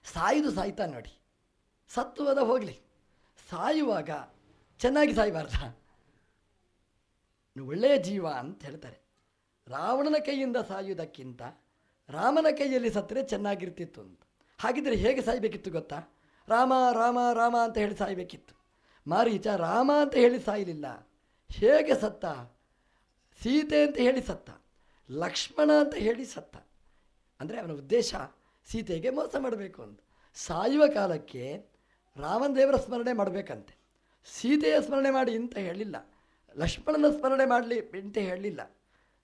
ಸಾಯುದು ಸಾಯ್ತಾನೆ ನೋಡಿ. ಸತ್ತು ಹೋದ ಹೋಗಲಿ. ಸಾಯುವಾಗ ಚೆನ್ನಾಗಿ ಸಾಯಬಾರ್ದ. ಒಳ್ಳೆಯ ಜೀವ ಅಂತ ಹೇಳ್ತಾರೆ. ರಾವಣನ ಕೈಯಿಂದ ಸಾಯುವುದಕ್ಕಿಂತ ರಾಮನ ಕೈಯಲ್ಲಿ ಸತ್ತರೆ ಚೆನ್ನಾಗಿರ್ತಿತ್ತು ಅಂತ. ಹಾಗಿದ್ರೆ ಹೇಗೆ ಸಾಯಬೇಕಿತ್ತು ಗೊತ್ತಾ? ರಾಮ ರಾಮ ರಾಮ ಅಂತ ಹೇಳಿ ಸಾಯಬೇಕಿತ್ತು. ಮಾರೀಚ, ರಾಮ ಅಂತ ಹೇಳಿ ಸಾಯಲಿಲ್ಲ. ಹೇಗೆ ಸತ್ತ? ಸೀತೆ ಅಂತ ಹೇಳಿ ಸತ್ತ. ಲಕ್ಷ್ಮಣ ಅಂತ ಹೇಳಿ ಸತ್ತ. ಅಂದರೆ ಅವನ ಉದ್ದೇಶ ಸೀತೆಗೆ ಮೋಸ ಮಾಡಬೇಕು ಅಂತ. ಸಾಯುವ ಕಾಲಕ್ಕೆ ರಾಮನ ದೇವರ ಸ್ಮರಣೆ ಮಾಡಬೇಕಂತೆ. ಸೀತೆಯ ಸ್ಮರಣೆ ಮಾಡಿ ಅಂತ ಹೇಳಿಲ್ಲ. ಲಕ್ಷ್ಮಣನ ಸ್ಮರಣೆ ಮಾಡಲಿ ಅಂತ ಹೇಳಲಿಲ್ಲ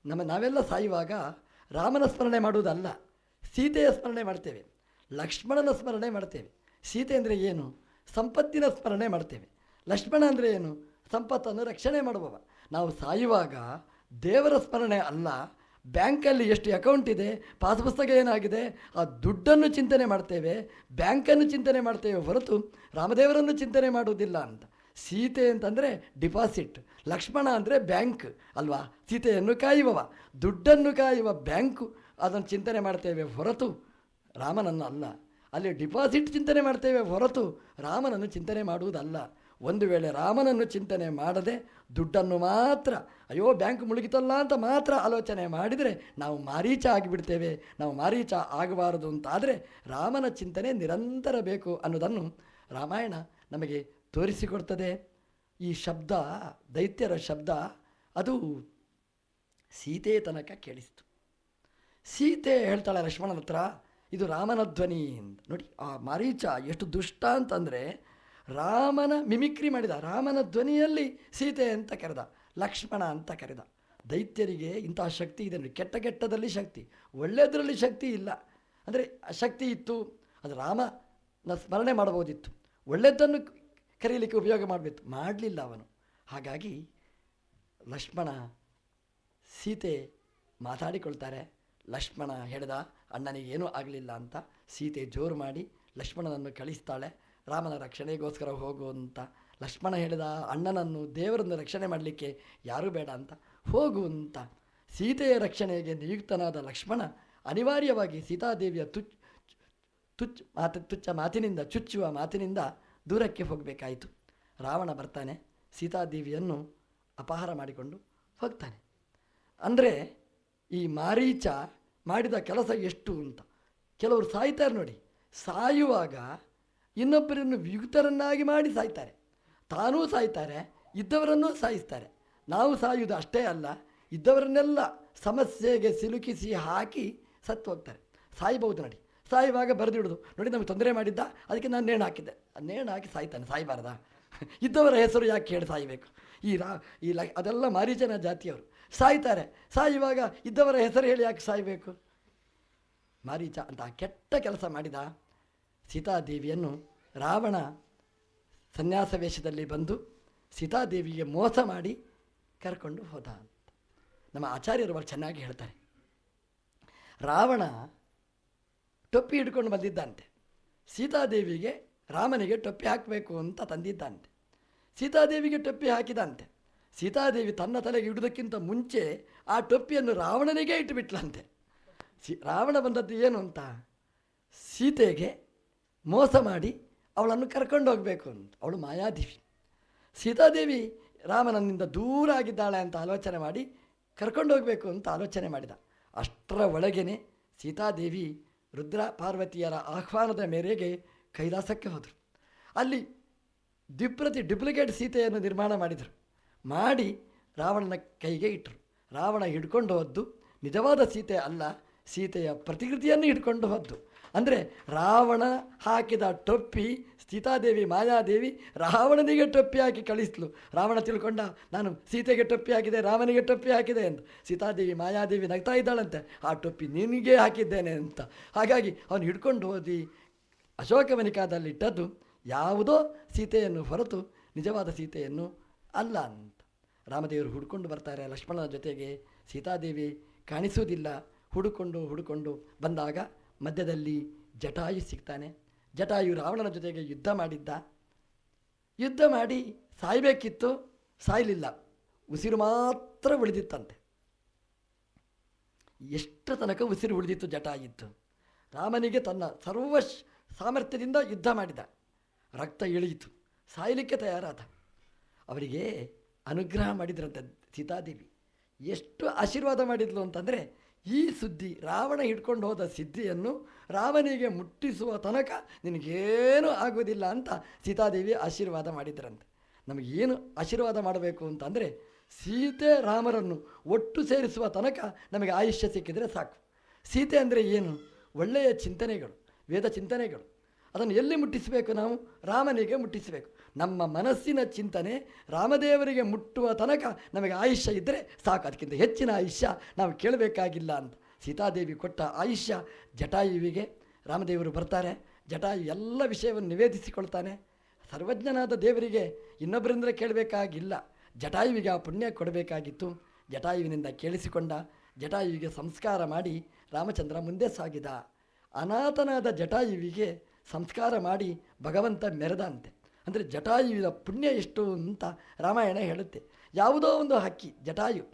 ನಮ್ಮ ನಾವೆಲ್ಲ ಸಾಯುವಾಗ ರಾಮನ ಸ್ಮರಣೆ ಮಾಡುವುದಲ್ಲ. ಸೀತೆಯ ಸ್ಮರಣೆ ಮಾಡ್ತೇವೆ. ಲಕ್ಷ್ಮಣನ ಸ್ಮರಣೆ ಮಾಡ್ತೇವೆ. ಸೀತೆ ಅಂದರೆ ಏನು? ಸಂಪತ್ತಿನ ಸ್ಮರಣೆ ಮಾಡ್ತೇವೆ. ಲಕ್ಷ್ಮಣ ಅಂದರೆ ಏನು? ಸಂಪತ್ತನ್ನು ರಕ್ಷಣೆ ಮಾಡುವವ. ನಾವು ಸಾಯುವಾಗ ದೇವರ ಸ್ಮರಣೆ ಅಲ್ಲ ಬ್ಯಾಂಕಲ್ಲಿ ಎಷ್ಟು ಅಕೌಂಟ್ ಇದೆ ಪಾಸ್ ಪುಸ್ತಕ ಏನಾಗಿದೆ, ಆ ದುಡ್ಡನ್ನು ಚಿಂತನೆ ಮಾಡ್ತೇವೆ, ಬ್ಯಾಂಕನ್ನು ಚಿಂತನೆ ಮಾಡ್ತೇವೆ ಹೊರತು ರಾಮದೇವರನ್ನು ಚಿಂತನೆ ಮಾಡುವುದಿಲ್ಲ ಅಂತ. ಸೀತೆ ಅಂತಂದರೆ ಡಿಪಾಸಿಟ್, ಲಕ್ಷ್ಮಣ ಅಂದರೆ ಬ್ಯಾಂಕ್ ಅಲ್ವಾ? ಸೀತೆಯನ್ನು ಕಾಯುವವ, ದುಡ್ಡನ್ನು ಕಾಯುವ ಬ್ಯಾಂಕು ಅದನ್ನು ಚಿಂತನೆ ಮಾಡ್ತೇವೆ ಹೊರತು ರಾಮನನ್ನು ಅಲ್ಲ. ಅಲ್ಲಿ ಡಿಪಾಸಿಟ್ ಚಿಂತನೆ ಮಾಡ್ತೇವೆ ಹೊರತು ರಾಮನನ್ನು ಚಿಂತನೆ ಮಾಡುವುದಲ್ಲ. ಒಂದು ವೇಳೆ ರಾಮನನ್ನು ಚಿಂತನೆ ಮಾಡದೆ ದುಡ್ಡನ್ನು ಮಾತ್ರ, ಅಯ್ಯೋ, ಬ್ಯಾಂಕ್ ಮುಳುಗಿತಲ್ಲ ಅಂತ ಮಾತ್ರ ಆಲೋಚನೆ ಮಾಡಿದರೆ ನಾವು ಮಾರೀಚ ಆಗಿಬಿಡ್ತೇವೆ, ನಾವು ಮಾರೀಚ ಆಗಬಾರದು ಅಂತಾದರೆ ರಾಮನ ಚಿಂತನೆ ನಿರಂತರ ಬೇಕು ಅನ್ನೋದನ್ನು ರಾಮಾಯಣ ನಮಗೆ ತೋರಿಸಿಕೊಡ್ತದೆ. ಈ ಶಬ್ದ, ದೈತ್ಯರ ಶಬ್ದ, ಅದು ಸೀತೆ ತನಕ ಕೇಳಿಸಿತು. ಸೀತೆ ಹೇಳ್ತಾಳೆ ಲಕ್ಷ್ಮಣನ ಹತ್ರ, ಇದು ರಾಮನ ಧ್ವನಿ ನೋಡಿ, ಆ ಮಾರೀಚ ಎಷ್ಟು ದುಷ್ಟ ಅಂತಂದರೆ ರಾಮನ ಮಿಮಿಕ್ರಿ ಮಾಡಿದ, ರಾಮನ ಧ್ವನಿಯಲ್ಲಿ ಸೀತೆ ಅಂತ ಕರೆದ, ಲಕ್ಷ್ಮಣ ಅಂತ ಕರೆದ. ದೈತ್ಯರಿಗೆ ಇಂತಹ ಶಕ್ತಿ ಇದೆ ನೋಡಿ ಕೆಟ್ಟ ಕೆಟ್ಟದಲ್ಲಿ ಶಕ್ತಿ ಒಳ್ಳೆಯದರಲ್ಲಿ ಶಕ್ತಿ ಇಲ್ಲ. ಅಂದರೆ ಶಕ್ತಿ ಇತ್ತು, ಅದು ರಾಮನ ಸ್ಮರಣೆ ಮಾಡಬಹುದಿತ್ತು. ಒಳ್ಳೆಯದನ್ನು ಕರೀಲಿಕ್ಕೆ ಉಪಯೋಗ ಮಾಡಬೇಕು, ಮಾಡಲಿಲ್ಲ ಅವನು. ಹಾಗಾಗಿ ಲಕ್ಷ್ಮಣ ಸೀತೆ ಮಾತಾಡಿಕೊಳ್ತಾರೆ, ಲಕ್ಷ್ಮಣ ಹೇಳಿದ ಅಣ್ಣನಿಗೆ ಏನೂ ಆಗಲಿಲ್ಲ ಅಂತ ಸೀತೆ ಜೋರು ಮಾಡಿ ಲಕ್ಷ್ಮಣನನ್ನು ಕಳಿಸ್ತಾಳೆ. ರಾಮನ ರಕ್ಷಣೆಗೋಸ್ಕರ ಹೋಗು ಅಂತ. ಲಕ್ಷ್ಮಣ ಹೇಳಿದ ಅಣ್ಣನನ್ನು ದೇವರನ್ನು ರಕ್ಷಣೆ ಮಾಡಲಿಕ್ಕೆ ಯಾರೂ ಬೇಡ ಅಂತ. ಹೋಗು ಅಂತ. ಸೀತೆಯ ರಕ್ಷಣೆಗೆ ನಿಯುಕ್ತನಾದ ಲಕ್ಷ್ಮಣ ಅನಿವಾರ್ಯವಾಗಿ ಸೀತಾದೇವಿಯ ತುಚ್ ತುಚ್ ಮಾತು, ತುಚ್ಚ ಮಾತಿನಿಂದ, ಚುಚ್ಚುವ ಮಾತಿನಿಂದ ದೂರಕ್ಕೆ ಹೋಗಬೇಕಾಯಿತು. ರಾವಣ ಬರ್ತಾನೆ. ಸೀತಾದೇವಿಯನ್ನು ಅಪಹಾರ ಮಾಡಿಕೊಂಡು ಹೋಗ್ತಾನೆ. ಅಂದರೆ ಈ ಮಾರೀಚ ಮಾಡಿದ ಕೆಲಸ ಎಷ್ಟು ಅಂತ. ಕೆಲವರು ಸಾಯ್ತಾರೆ ನೋಡಿ. ಸಾಯುವಾಗ ಇನ್ನೊಬ್ಬರನ್ನು ವಿಯುಕ್ತರನ್ನಾಗಿ ಮಾಡಿ ಸಾಯ್ತಾರೆ. ತಾನೂ ಸಾಯ್ತಾರೆ, ಇದ್ದವರನ್ನೂ ಸಾಯಿಸ್ತಾರೆ. ನಾವು ಸಾಯುವುದು ಅಷ್ಟೇ ಅಲ್ಲ, ಇದ್ದವರನ್ನೆಲ್ಲ ಸಮಸ್ಯೆಗೆ ಸಿಲುಕಿಸಿ ಹಾಕಿ ಸತ್ತು ಹೋಗ್ತಾರೆ ಸಾಯ್ಬೋದು ನೋಡಿ. ಸಾಯುವಾಗ ಬರೆದಿಡೋದು. ನೋಡಿ ನಮಗೆ ತೊಂದರೆ ಮಾಡಿದ್ದ? ಅದಕ್ಕೆ ನಾನು ನೇಣು ಹಾಕಿದ್ದೆ. ನೇಣು ಹಾಕಿ ಸಾಯ್ತಾನೆ, ಸಾಯ್ಬಾರ್ದಾ? ಇದ್ದವರ ಹೆಸರು ಯಾಕೆ ಹೇಳಿ ಸಾಯಬೇಕು? ಈ ರಾ, ಈ ಲ, ಅದೆಲ್ಲ ಮಾರೀಚನ ಜಾತಿಯವರು. ಸಾಯ್ತಾರೆ. ಸಾಯುವಾಗ ಇದ್ದವರ ಹೆಸರು ಹೇಳಿ ಯಾಕೆ ಸಾಯಬೇಕು? ಮಾರೀಚ ಅಂತ ಕೆಟ್ಟ ಕೆಲಸ ಮಾಡಿದ ಸೀತಾದೇವಿಯನ್ನು ರಾವಣ ಸನ್ಯಾಸ ವೇಷದಲ್ಲಿ ಬಂದು ಸೀತಾದೇವಿಗೆ ಮೋಸ ಮಾಡಿ ಕರ್ಕೊಂಡು ಹೋದ ಅಂತ. ನಮ್ಮ ಆಚಾರ್ಯರು ಭಾಳ ಚೆನ್ನಾಗಿ ಹೇಳ್ತಾರೆ. ರಾವಣ ಟೊಪ್ಪಿ ಹಿಡ್ಕೊಂಡು ಬಂದಿದ್ದಂತೆ. ಸೀತಾದೇವಿಗೆ ರಾಮನಿಗೆ ಟೊಪ್ಪಿ ಹಾಕಬೇಕು ಅಂತ ತಂದಿದ್ದಂತೆ. ಸೀತಾದೇವಿಗೆ ಟೊಪ್ಪಿ ಹಾಕಿದಂತೆ. ಸೀತಾದೇವಿ ತನ್ನ ತಲೆಗೆ ಇಡುವುದಕ್ಕಿಂತ ಮುಂಚೆ ಆ ಟೊಪ್ಪಿಯನ್ನು ರಾವಣನಿಗೆ ಇಟ್ಟುಬಿಟ್ಲಂತೆ. ಸಿ, ರಾವಣ ಬಂದದ್ದು ಏನು ಅಂತ? ಸೀತೆಗೆ ಮೋಸ ಮಾಡಿ ಅವಳನ್ನು ಕರ್ಕೊಂಡು ಹೋಗಬೇಕು ಅಂತ. ಅವಳು ಮಾಯಾದೇವಿ. ಸೀತಾದೇವಿ ರಾಮನನ್ನಿಂದ ದೂರ ಆಗಿದ್ದಾಳೆ ಅಂತ ಆಲೋಚನೆ ಮಾಡಿ ಕರ್ಕೊಂಡು ಹೋಗಬೇಕು ಅಂತ ಆಲೋಚನೆ ಮಾಡಿದ. ಅಷ್ಟರ ಒಳಗೇನೆ ಸೀತಾದೇವಿ ರುದ್ರ ಪಾರ್ವತಿಯರ ಆಹ್ವಾನದ ಮೇರೆಗೆ ಕೈಲಾಸಕ್ಕೆ ಹೋದರು. ಅಲ್ಲಿ ದ್ವಿಪ್ರತಿ ಡುಪ್ಲಿಕೇಟ್ ಸೀತೆಯನ್ನು ನಿರ್ಮಾಣ ಮಾಡಿದರು. ಮಾಡಿ ರಾವಣನ ಕೈಗೆ ಇಟ್ಟರು ರಾವಣ ಹಿಡ್ಕೊಂಡು ಹೋದ್ದು ನಿಜವಾದ ಸೀತೆ ಅಲ್ಲ, ಸೀತೆಯ ಪ್ರತಿಕೃತಿಯನ್ನು ಹಿಡ್ಕೊಂಡು ಹೋದ್ದು. ಅಂದರೆ ರಾವಣ ಹಾಕಿದ ಟೊಪ್ಪಿ ಸೀತಾದೇವಿ, ಮಾಯಾದೇವಿ ರಾವಣನಿಗೆ ಟೊಪ್ಪಿ ಹಾಕಿ ಕಳಿಸ್ಲು. ರಾವಣ ತಿಳ್ಕೊಂಡ, ನಾನು ಸೀತೆಗೆ ಟೊಪ್ಪಿ ಹಾಕಿದೆ ರಾಮನಿಗೆ ಟೊಪ್ಪಿ ಹಾಕಿದೆ ಅಂತ ಸೀತಾದೇವಿ, ಮಾಯಾದೇವಿ ನಗ್ತಾ ಇದ್ದಾಳಂತೆ. ಆ ಟೊಪ್ಪಿ ನಿನಗೆ ಹಾಕಿದ್ದೇನೆ ಅಂತ. ಹಾಗಾಗಿ ಅವನು ಹಿಡ್ಕೊಂಡು ಓದಿ ಅಶೋಕವನಿಕಾದಲ್ಲಿಟ್ಟದ್ದು ಯಾವುದೋ ಸೀತೆಯನ್ನು ಹೊರತು ನಿಜವಾದ ಸೀತೆಯನ್ನು ಅಲ್ಲ ಅಂತ. ರಾಮದೇವರು ಹುಡ್ಕೊಂಡು ಬರ್ತಾರೆ. ಲಕ್ಷ್ಮಣನ ಜೊತೆಗೆ ಸೀತಾದೇವಿ ಕಾಣಿಸುವುದಿಲ್ಲ. ಹುಡುಕೊಂಡು ಹುಡುಕೊಂಡು ಬಂದಾಗ ಮಧ್ಯದಲ್ಲಿ ಜಟಾಯು ಸಿಗ್ತಾನೆ. ಜಟಾಯು ರಾವಣನ ಜೊತೆಗೆ ಯುದ್ಧ ಮಾಡಿದ್ದ. ಯುದ್ಧ ಮಾಡಿ ಸಾಯಬೇಕಿತ್ತು, ಸಾಯಲಿಲ್ಲ. ಉಸಿರು ಮಾತ್ರ ಉಳಿದಿತ್ತಂತೆ. ಎಷ್ಟು ತನಕ ಉಸಿರು ಉಳಿದಿತ್ತು ಜಟಾಯಿತ್ತು ರಾಮನಿಗೆ ತನ್ನ ಸರ್ವ ಸಾಮರ್ಥ್ಯದಿಂದ ಯುದ್ಧ ಮಾಡಿದ. ರಕ್ತ ಇಳಿಯಿತು. ಸಾಯಲಿಕ್ಕೆ ತಯಾರಾದ. ಅವರಿಗೆ ಅನುಗ್ರಹ ಮಾಡಿದ್ರಂತೆ ಸೀತಾದೇವಿ. ಎಷ್ಟು ಆಶೀರ್ವಾದ ಮಾಡಿದ್ಲು ಅಂತಂದರೆ ಈ ಸುದ್ದಿ ರಾವಣ ಹಿಡ್ಕೊಂಡು ಹೋದ ಸಿದ್ಧಿಯನ್ನು ರಾವನಿಗೆ ಮುಟ್ಟಿಸುವ ತನಕ ನಿನಗೇನು ಆಗೋದಿಲ್ಲ ಅಂತ ಸೀತಾದೇವಿ ಆಶೀರ್ವಾದ ಮಾಡಿದ್ರಂತೆ. ನಮಗೇನು ಆಶೀರ್ವಾದ ಮಾಡಬೇಕು ಅಂತಂದರೆ ಸೀತೆ ರಾಮರನ್ನು ಒಟ್ಟು ಸೇರಿಸುವ ತನಕ ನಮಗೆ ಆಯುಷ್ಯ ಸಿಕ್ಕಿದರೆ ಸಾಕು. ಸೀತೆ ಅಂದರೆ ಏನು? ಒಳ್ಳೆಯ ಚಿಂತನೆಗಳು, ವೇದ ಚಿಂತನೆಗಳು. ಅದನ್ನು ಎಲ್ಲಿ ಮುಟ್ಟಿಸಬೇಕು ನಾವು? ರಾಮನಿಗೆ ಮುಟ್ಟಿಸಬೇಕು. ನಮ್ಮ ಮನಸ್ಸಿನ ಚಿಂತನೆ ರಾಮದೇವರಿಗೆ ಮುಟ್ಟುವ ತನಕ ನಮಗೆ ಆಯುಷ್ಯ ಇದ್ದರೆ ಸಾಕು, ಅದಕ್ಕಿಂತ ಹೆಚ್ಚಿನ ಆಯುಷ್ಯ ನಾವು ಕೇಳಬೇಕಾಗಿಲ್ಲ ಅಂತ. ಸೀತಾದೇವಿ ಕೊಟ್ಟ ಆಯುಷ್ಯ ಜಟಾಯುವಿಗೆ ರಾಮದೇವರು ಬರ್ತಾರೆ. ಜಟಾಯು ಎಲ್ಲ ವಿಷಯವನ್ನು ನಿವೇದಿಸಿಕೊಳ್ತಾನೆ. ಸರ್ವಜ್ಞನಾದ ದೇವರಿಗೆ ಇನ್ನೊಬ್ಬರಿಂದ ಕೇಳಬೇಕಾಗಿಲ್ಲ. ಜಟಾಯುವಿಗೆ ಆ ಪುಣ್ಯ ಕೊಡಬೇಕಾಗಿತ್ತು. ಜಟಾಯುವಿನಿಂದ ಕೇಳಿಸಿಕೊಂಡ, ಜಟಾಯುವಿಗೆ ಸಂಸ್ಕಾರ ಮಾಡಿ ರಾಮಚಂದ್ರ ಮುಂದೆ ಸಾಗಿದ. ಅನಾಥನಾದ ಜಟಾಯುವಿಗೆ ಸಂಸ್ಕಾರ ಮಾಡಿ ಭಗವಂತ ಮೆರೆದ ಅಂತೆ. ಅಂದರೆ ಜಟಾಯುವಿನ ಪುಣ್ಯ ಎಷ್ಟು ಅಂತ ರಾಮಾಯಣ ಹೇಳುತ್ತೆ. ಯಾವುದೋ ಒಂದು ಹಕ್ಕಿ, ಜಟಾಯು.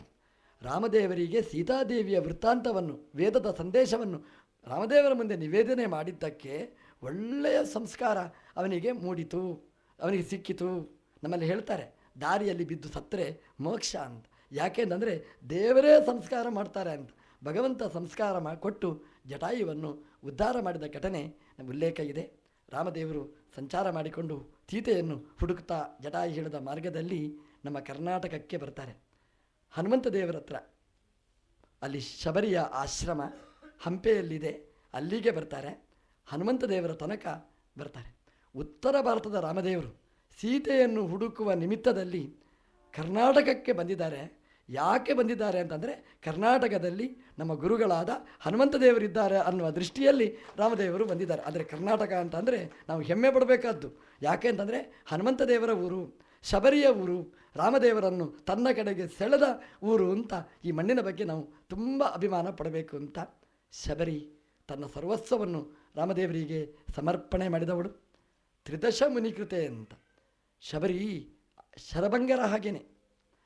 ರಾಮದೇವರಿಗೆ ಸೀತಾದೇವಿಯ ವೃತ್ತಾಂತವನ್ನು, ವೇದದ ಸಂದೇಶವನ್ನು ರಾಮದೇವರ ಮುಂದೆ ನಿವೇದನೆ ಮಾಡಿದ್ದಕ್ಕೆ ಒಳ್ಳೆಯ ಸಂಸ್ಕಾರ ಅವನಿಗೆ ಮೂಡಿತು, ಅವನಿಗೆ ಸಿಕ್ಕಿತು. ನಮ್ಮಲ್ಲಿ ಹೇಳ್ತಾರೆ, ದಾರಿಯಲ್ಲಿ ಬಿದ್ದು ಸತ್ತರೆ ಮೋಕ್ಷ ಅಂತ. ಯಾಕೆಂತಂದರೆ ದೇವರೇ ಸಂಸ್ಕಾರ ಮಾಡ್ತಾರೆ ಅಂತ. ಭಗವಂತ ಸಂಸ್ಕಾರ ಮಾ, ಕೊಟ್ಟು ಜಟಾಯುವನ್ನು ಉದ್ಧಾರ ಮಾಡಿದ ಘಟನೆ ನಮ್ಮ ಉಲ್ಲೇಖ ಇದೆ. ರಾಮದೇವರು ಸಂಚಾರ ಮಾಡಿಕೊಂಡು ಸೀತೆಯನ್ನು ಹುಡುಕ್ತಾ ಜಟಾಯಿ ಹಿಡಿದ ಮಾರ್ಗದಲ್ಲಿ ನಮ್ಮ ಕರ್ನಾಟಕಕ್ಕೆ ಬರ್ತಾರೆ. ಹನುಮಂತ ದೇವರ ಹತ್ರ. ಅಲ್ಲಿ ಶಬರಿಯ ಆಶ್ರಮ ಹಂಪೆಯಲ್ಲಿದೆ. ಅಲ್ಲಿಗೆ ಬರ್ತಾರೆ. ಹನುಮಂತ ದೇವರ ತನಕ ಬರ್ತಾರೆ. ಉತ್ತರ ಭಾರತದ ರಾಮದೇವರು ಸೀತೆಯನ್ನು ಹುಡುಕುವ ನಿಮಿತ್ತದಲ್ಲಿ ಕರ್ನಾಟಕಕ್ಕೆ ಬಂದಿದ್ದಾರೆ. ಯಾಕೆ ಬಂದಿದ್ದಾರೆ ಅಂತಂದರೆ ಕರ್ನಾಟಕದಲ್ಲಿ ನಮ್ಮ ಗುರುಗಳಾದ ಹನುಮಂತ ದೇವರಿದ್ದಾರೆ ಅನ್ನುವ ದೃಷ್ಟಿಯಲ್ಲಿ ರಾಮದೇವರು ಬಂದಿದ್ದಾರೆ. ಆದರೆ ಕರ್ನಾಟಕ ಅಂತಂದರೆ ನಾವು ಹೆಮ್ಮೆ ಪಡಬೇಕಾದ್ದು. ಯಾಕೆ ಅಂತಂದರೆ ಹನುಮಂತ ದೇವರ ಊರು, ಶಬರಿಯ ಊರು, ರಾಮದೇವರನ್ನು ತನ್ನ ಕಡೆಗೆ ಸೆಳೆದ ಊರು ಅಂತ ಈ ಮಣ್ಣಿನ ಬಗ್ಗೆ ನಾವು ತುಂಬ ಅಭಿಮಾನ ಪಡಬೇಕು ಅಂತ ಶಬರಿ ತನ್ನ ಸರ್ವಸ್ವವನ್ನು ರಾಮದೇವರಿಗೆ ಸಮರ್ಪಣೆ ಮಾಡಿದವಳು. ತ್ರಿದಶ ಮುನಿಕೃತೆ ಅಂತ. ಶಬರಿ ಶರಭಂಗರ ಹಾಗೇನೆ.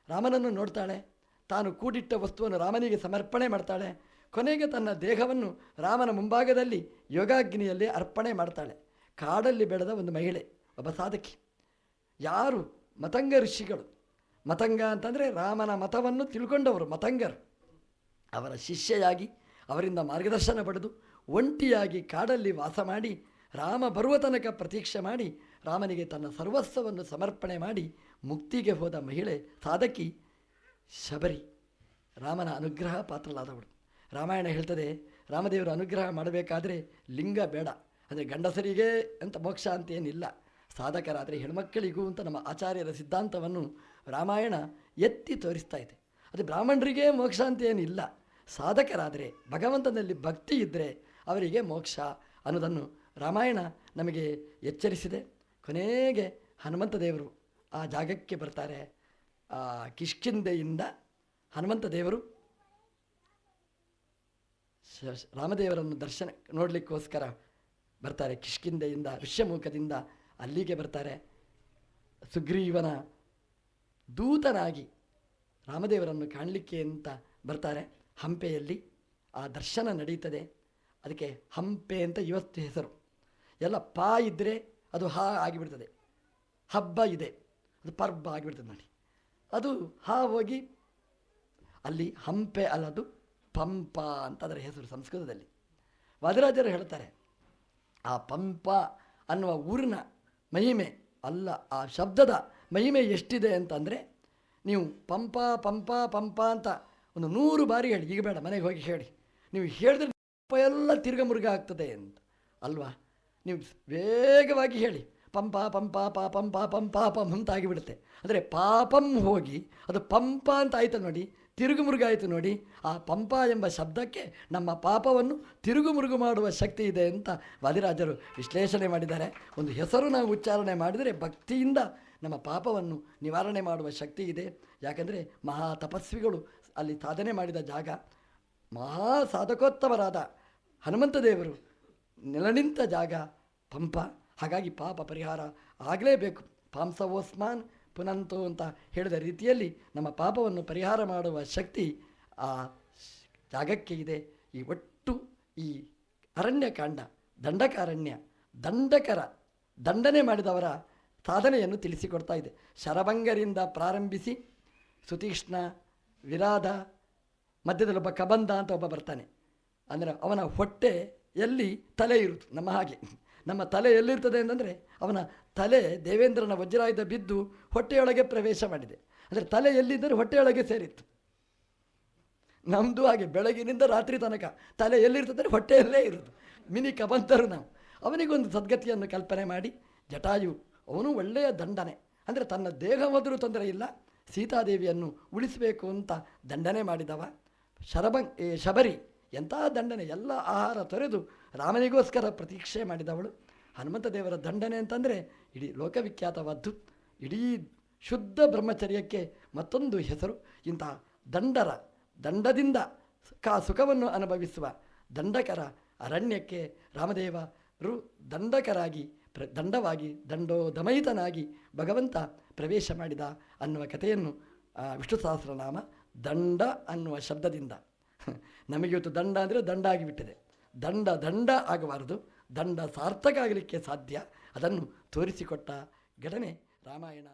ರಾಮನನ್ನು ನೋಡ್ತಾಳೆ. ತಾನು ಕೂಡಿಟ್ಟ ವಸ್ತುವನ್ನು ರಾಮನಿಗೆ ಸಮರ್ಪಣೆ ಮಾಡ್ತಾಳೆ. ಕೊನೆಗೆ ತನ್ನ ದೇಹವನ್ನು ರಾಮನ ಮುಂಭಾಗದಲ್ಲಿ ಯೋಗಾಗ್ನಿಯಲ್ಲಿ ಅರ್ಪಣೆ ಮಾಡ್ತಾಳೆ. ಕಾಡಲ್ಲಿ ಬೆಳೆದ ಒಂದು ಮಹಿಳೆ, ಒಬ್ಬ ಸಾಧಕಿ. ಯಾರು? ಮತಂಗ ಋಷಿಗಳು. ಮತಂಗ ಅಂತಂದರೆ ರಾಮನ ಮತವನ್ನು ತಿಳ್ಕೊಂಡವರು, ಮತಂಗರು. ಅವರ ಶಿಷ್ಯೆಯಾಗಿ ಅವರಿಂದ ಮಾರ್ಗದರ್ಶನ ಪಡೆದು ಒಂಟಿಯಾಗಿ ಕಾಡಲ್ಲಿ ವಾಸ ಮಾಡಿ ರಾಮ ಬರುವ ತನಕ ಪ್ರತೀಕ್ಷೆ ಮಾಡಿ ರಾಮನಿಗೆ ತನ್ನ ಸರ್ವಸ್ವವನ್ನು ಸಮರ್ಪಣೆ ಮಾಡಿ ಮುಕ್ತಿಗೆ ಹೋದ ಮಹಿಳೆ, ಸಾಧಕಿ ಶಬರಿ. ರಾಮನ ಅನುಗ್ರಹ ಪಾತ್ರಲಾದವಳು ರಾಮಾಯಣ ಹೇಳ್ತದೆ, ರಾಮದೇವರು ಅನುಗ್ರಹ ಮಾಡಬೇಕಾದ್ರೆ ಲಿಂಗ ಬೇಡ. ಅಂದರೆ ಗಂಡಸರಿಗೆ ಅಂತ ಮೋಕ್ಷ ಅಂತ ಏನಿಲ್ಲ ಸಾಧಕರಾದರೆ ಹೆಣ್ಮಕ್ಕಳಿಗೂ ಅಂತ ನಮ್ಮ ಆಚಾರ್ಯರ ಸಿದ್ಧಾಂತವನ್ನು ರಾಮಾಯಣ ಎತ್ತಿ ತೋರಿಸ್ತಾ ಇದೆ. ಅದು ಬ್ರಾಹ್ಮಣರಿಗೆ ಮೋಕ್ಷ ಅಂತ ಏನಿಲ್ಲ ಸಾಧಕರಾದರೆ, ಭಗವಂತನಲ್ಲಿ ಭಕ್ತಿ ಇದ್ದರೆ ಅವರಿಗೆ ಮೋಕ್ಷ ಅನ್ನೋದನ್ನು ರಾಮಾಯಣ ನಮಗೆ ಎಚ್ಚರಿಸಿದೆ. ಕೊನೆಗೆ ಹನುಮಂತ ದೇವರು ಆ ಜಾಗಕ್ಕೆ ಬರ್ತಾರೆ. ಕಿಷ್ಕಿಂದೆಯಿಂದ ಹನುಮಂತ ದೇವರು ರಾಮದೇವರನ್ನು ದರ್ಶನ ನೋಡಲಿಕ್ಕೋಸ್ಕರ ಬರ್ತಾರೆ. ಕಿಷ್ಕಿಂದೆಯಿಂದ ಋಷ್ಯಮುಖದಿಂದ ಅಲ್ಲಿಗೆ ಬರ್ತಾರೆ. ಸುಗ್ರೀವನ ದೂತನಾಗಿ ರಾಮದೇವರನ್ನು ಕಾಣಲಿಕ್ಕೆ ಅಂತ ಬರ್ತಾರೆ. ಹಂಪೆಯಲ್ಲಿ ಆ ದರ್ಶನ ನಡೀತದೆ. ಅದಕ್ಕೆ ಹಂಪೆ ಅಂತ ಇವತ್ತು ಹೆಸರು. ಎಲ್ಲ ಪಾ ಇದ್ದರೆ ಅದು ಹಾ ಆಗಿಬಿಡ್ತದೆ. ಹಬ್ಬ ಇದೆ. ಅದು ಪರ್ಬ ಆಗಿಬಿಡ್ತದೆ ನೋಡಿ. ಅದು ಹಾ ಹೋಗಿ ಅಲ್ಲಿ ಹಂಪೆ ಅಲ್ಲದು ಪಂಪ ಅಂತ ಅದರ ಹೆಸರು ಸಂಸ್ಕೃತದಲ್ಲಿ. ವಾದರಾಜರು ಹೇಳ್ತಾರೆ, ಆ ಪಂಪ ಅನ್ನುವ ಊರಿನ ಮಹಿಮೆ ಅಲ್ಲ, ಆ ಶಬ್ದದ ಮಹಿಮೆ ಎಷ್ಟಿದೆ ಅಂತಂದರೆ ನೀವು ಪಂಪ ಪಂಪ ಪಂಪ ಅಂತ ಒಂದು ನೂರು ಬಾರಿ ಹೇಳಿ, ಈಗ ಬೇಡ, ಮನೆಗೆ ಹೋಗಿ ಹೇಳಿ. ನೀವು ಹೇಳಿದ್ರೆ ಪಂಪ ಎಲ್ಲ ತಿರ್ಗ ಮುರುಗ ಆಗ್ತದೆ ಅಂತ. ಅಲ್ವಾ? ನೀವು ವೇಗವಾಗಿ ಹೇಳಿ. ಪಂಪ ಪಂಪ ಪಾಪಂ ಪಾಪಂ ಪಾಪಂ ಅಂತ ಆಗಿಬಿಡುತ್ತೆ ಅಂದರೆ ಪಾಪಂ ಹೋಗಿ ಅದು ಪಂಪ ಅಂತ ಆಯಿತು ನೋಡಿ ತಿರುಗು ಮುರುಗಾಯಿತು ನೋಡಿ, ಆ ಪಂಪ ಎಂಬ ಶಬ್ದಕ್ಕೆ ನಮ್ಮ ಪಾಪವನ್ನು ತಿರುಗು ಮುರುಗು ಮಾಡುವ ಶಕ್ತಿ ಇದೆ ಅಂತ ವಾದಿರಾಜರು ವಿಶ್ಲೇಷಣೆ ಮಾಡಿದ್ದಾರೆ. ಒಂದು ಹೆಸರು ನಾವು ಉಚ್ಚಾರಣೆ ಮಾಡಿದರೆ ಭಕ್ತಿಯಿಂದ ನಮ್ಮ ಪಾಪವನ್ನು ನಿವಾರಣೆ ಮಾಡುವ ಶಕ್ತಿ ಇದೆ. ಯಾಕಂದರೆ ಮಹಾ ತಪಸ್ವಿಗಳು ಅಲ್ಲಿ ಸಾಧನೆ ಮಾಡಿದ ಜಾಗ. ಮಹಾ ಸಾಧಕೋತ್ತಮರಾದ ಹನುಮಂತ ದೇವರು ನೆಲನಿಂತ ಜಾಗ ಪಂಪ ಹಾಗಾಗಿ ಪಾಪ ಪರಿಹಾರ ಆಗಲೇಬೇಕು. ಪಾಂಸವೋಸ್ಮಾನ್ ಪುನಂತು ಅಂತ ಹೇಳಿದ ರೀತಿಯಲ್ಲಿ ನಮ್ಮ ಪಾಪವನ್ನು ಪರಿಹಾರ ಮಾಡುವ ಶಕ್ತಿ ಆ ಜಾಗಕ್ಕೆ ಇದೆ. ಈ ಒಟ್ಟು ಈ ಅರಣ್ಯಕಾಂಡ, ದಂಡಕಾರಣ್ಯ, ದಂಡಕರ ದಂಡನೆ ಮಾಡಿದವರ ಸಾಧನೆಯನ್ನು ತಿಳಿಸಿಕೊಡ್ತಾ ಇದೆ. ಶರಭಂಗರಿಂದ ಪ್ರಾರಂಭಿಸಿ ಸುತೀಕ್ಷ್ಣ, ವಿರಾಧ, ಮಧ್ಯದಲ್ಲಿ ಒಬ್ಬ ಕಬಂಧ ಅಂತ ಒಬ್ಬ ಬರ್ತಾನೆ. ಅಂದರೆ ಅವನ ಹೊಟ್ಟೆ ಎಲ್ಲಿ ತಲೆ ಇರುತ್ತೆ ನಮ್ಮ ಹಾಗೆ. ನಮ್ಮ ತಲೆ ಎಲ್ಲಿರ್ತದೆ ಅಂತಂದರೆ ಅವನ ತಲೆ ದೇವೇಂದ್ರನ ವಜ್ರಾಯುಧ ಬಿದ್ದು ಹೊಟ್ಟೆಯೊಳಗೆ ಪ್ರವೇಶ ಮಾಡಿದೆ. ಅಂದರೆ ತಲೆ ಎಲ್ಲಿದ್ದರೆ ಹೊಟ್ಟೆಯೊಳಗೆ ಸೇರಿತ್ತು. ನಮ್ಮದು ಹಾಗೆ ಬೆಳಗಿನಿಂದ ರಾತ್ರಿ ತನಕ ತಲೆ ಎಲ್ಲಿರ್ತದೆ ಹೊಟ್ಟೆಯಲ್ಲೇ ಇರೋದು. ಮಿನಿ ಕಬಂತರು ನಾವು. ಅವನಿಗೊಂದು ಸದ್ಗತಿಯನ್ನು ಕಲ್ಪನೆ ಮಾಡಿ, ಜಟಾಯು, ಅವನು ಒಳ್ಳೆಯ ದಂಡನೆ. ಅಂದರೆ ತನ್ನ ದೇಹವಾದರೂ ತೊಂದರೆ ಇಲ್ಲ, ಸೀತಾದೇವಿಯನ್ನು ಉಳಿಸಬೇಕು ಅಂತ ದಂಡನೆ ಮಾಡಿದವ. ಶರಭಂ ಏ ಶಬರಿ, ಎಂಥ ದಂಡನೆ, ಎಲ್ಲ ಆಹಾರ ತೊರೆದು ರಾಮನಿಗೋಸ್ಕರ ಪ್ರತೀಕ್ಷೆ ಮಾಡಿದವಳು. ಹನುಮಂತ ದೇವರ ದಂಡನೆ ಅಂತಂದರೆ ಇಡೀ ಲೋಕವಿಖ್ಯಾತವಾದ್ದು ಇಡೀ ಶುದ್ಧ ಬ್ರಹ್ಮಚರ್ಯಕ್ಕೆ ಮತ್ತೊಂದು ಹೆಸರು. ಇಂತಹ ದಂಡರ, ದಂಡದಿಂದ ಕಾ ಸುಖವನ್ನು ಅನುಭವಿಸುವ ದಂಡಕರ ಅರಣ್ಯಕ್ಕೆ ರಾಮದೇವರು ದಂಡಕರಾಗಿ ಪ್ರ, ದಂಡವಾಗಿ ದಂಡೋದಮಯಿತನಾಗಿ ಭಗವಂತ ಪ್ರವೇಶ ಮಾಡಿದ ಅನ್ನುವ ಕಥೆಯನ್ನು ವಿಷ್ಣು ಸಹಸ್ರನಾಮ ದಂಡ ಅನ್ನುವ ಶಬ್ದದಿಂದ. ನಮಗಿವತ್ತು ದಂಡ ಅಂದರೆ ದಂಡ ಆಗಿಬಿಟ್ಟಿದೆ. ದಂಡ ದಂಡ ಆಗಬಾರದು. ದಂಡ ಸಾರ್ಥಕ ಆಗಲಿಕ್ಕೆ ಸಾಧ್ಯ. ಅದನ್ನು ತೋರಿಸಿಕೊಟ್ಟ ಘಟನೆ ರಾಮಾಯಣ.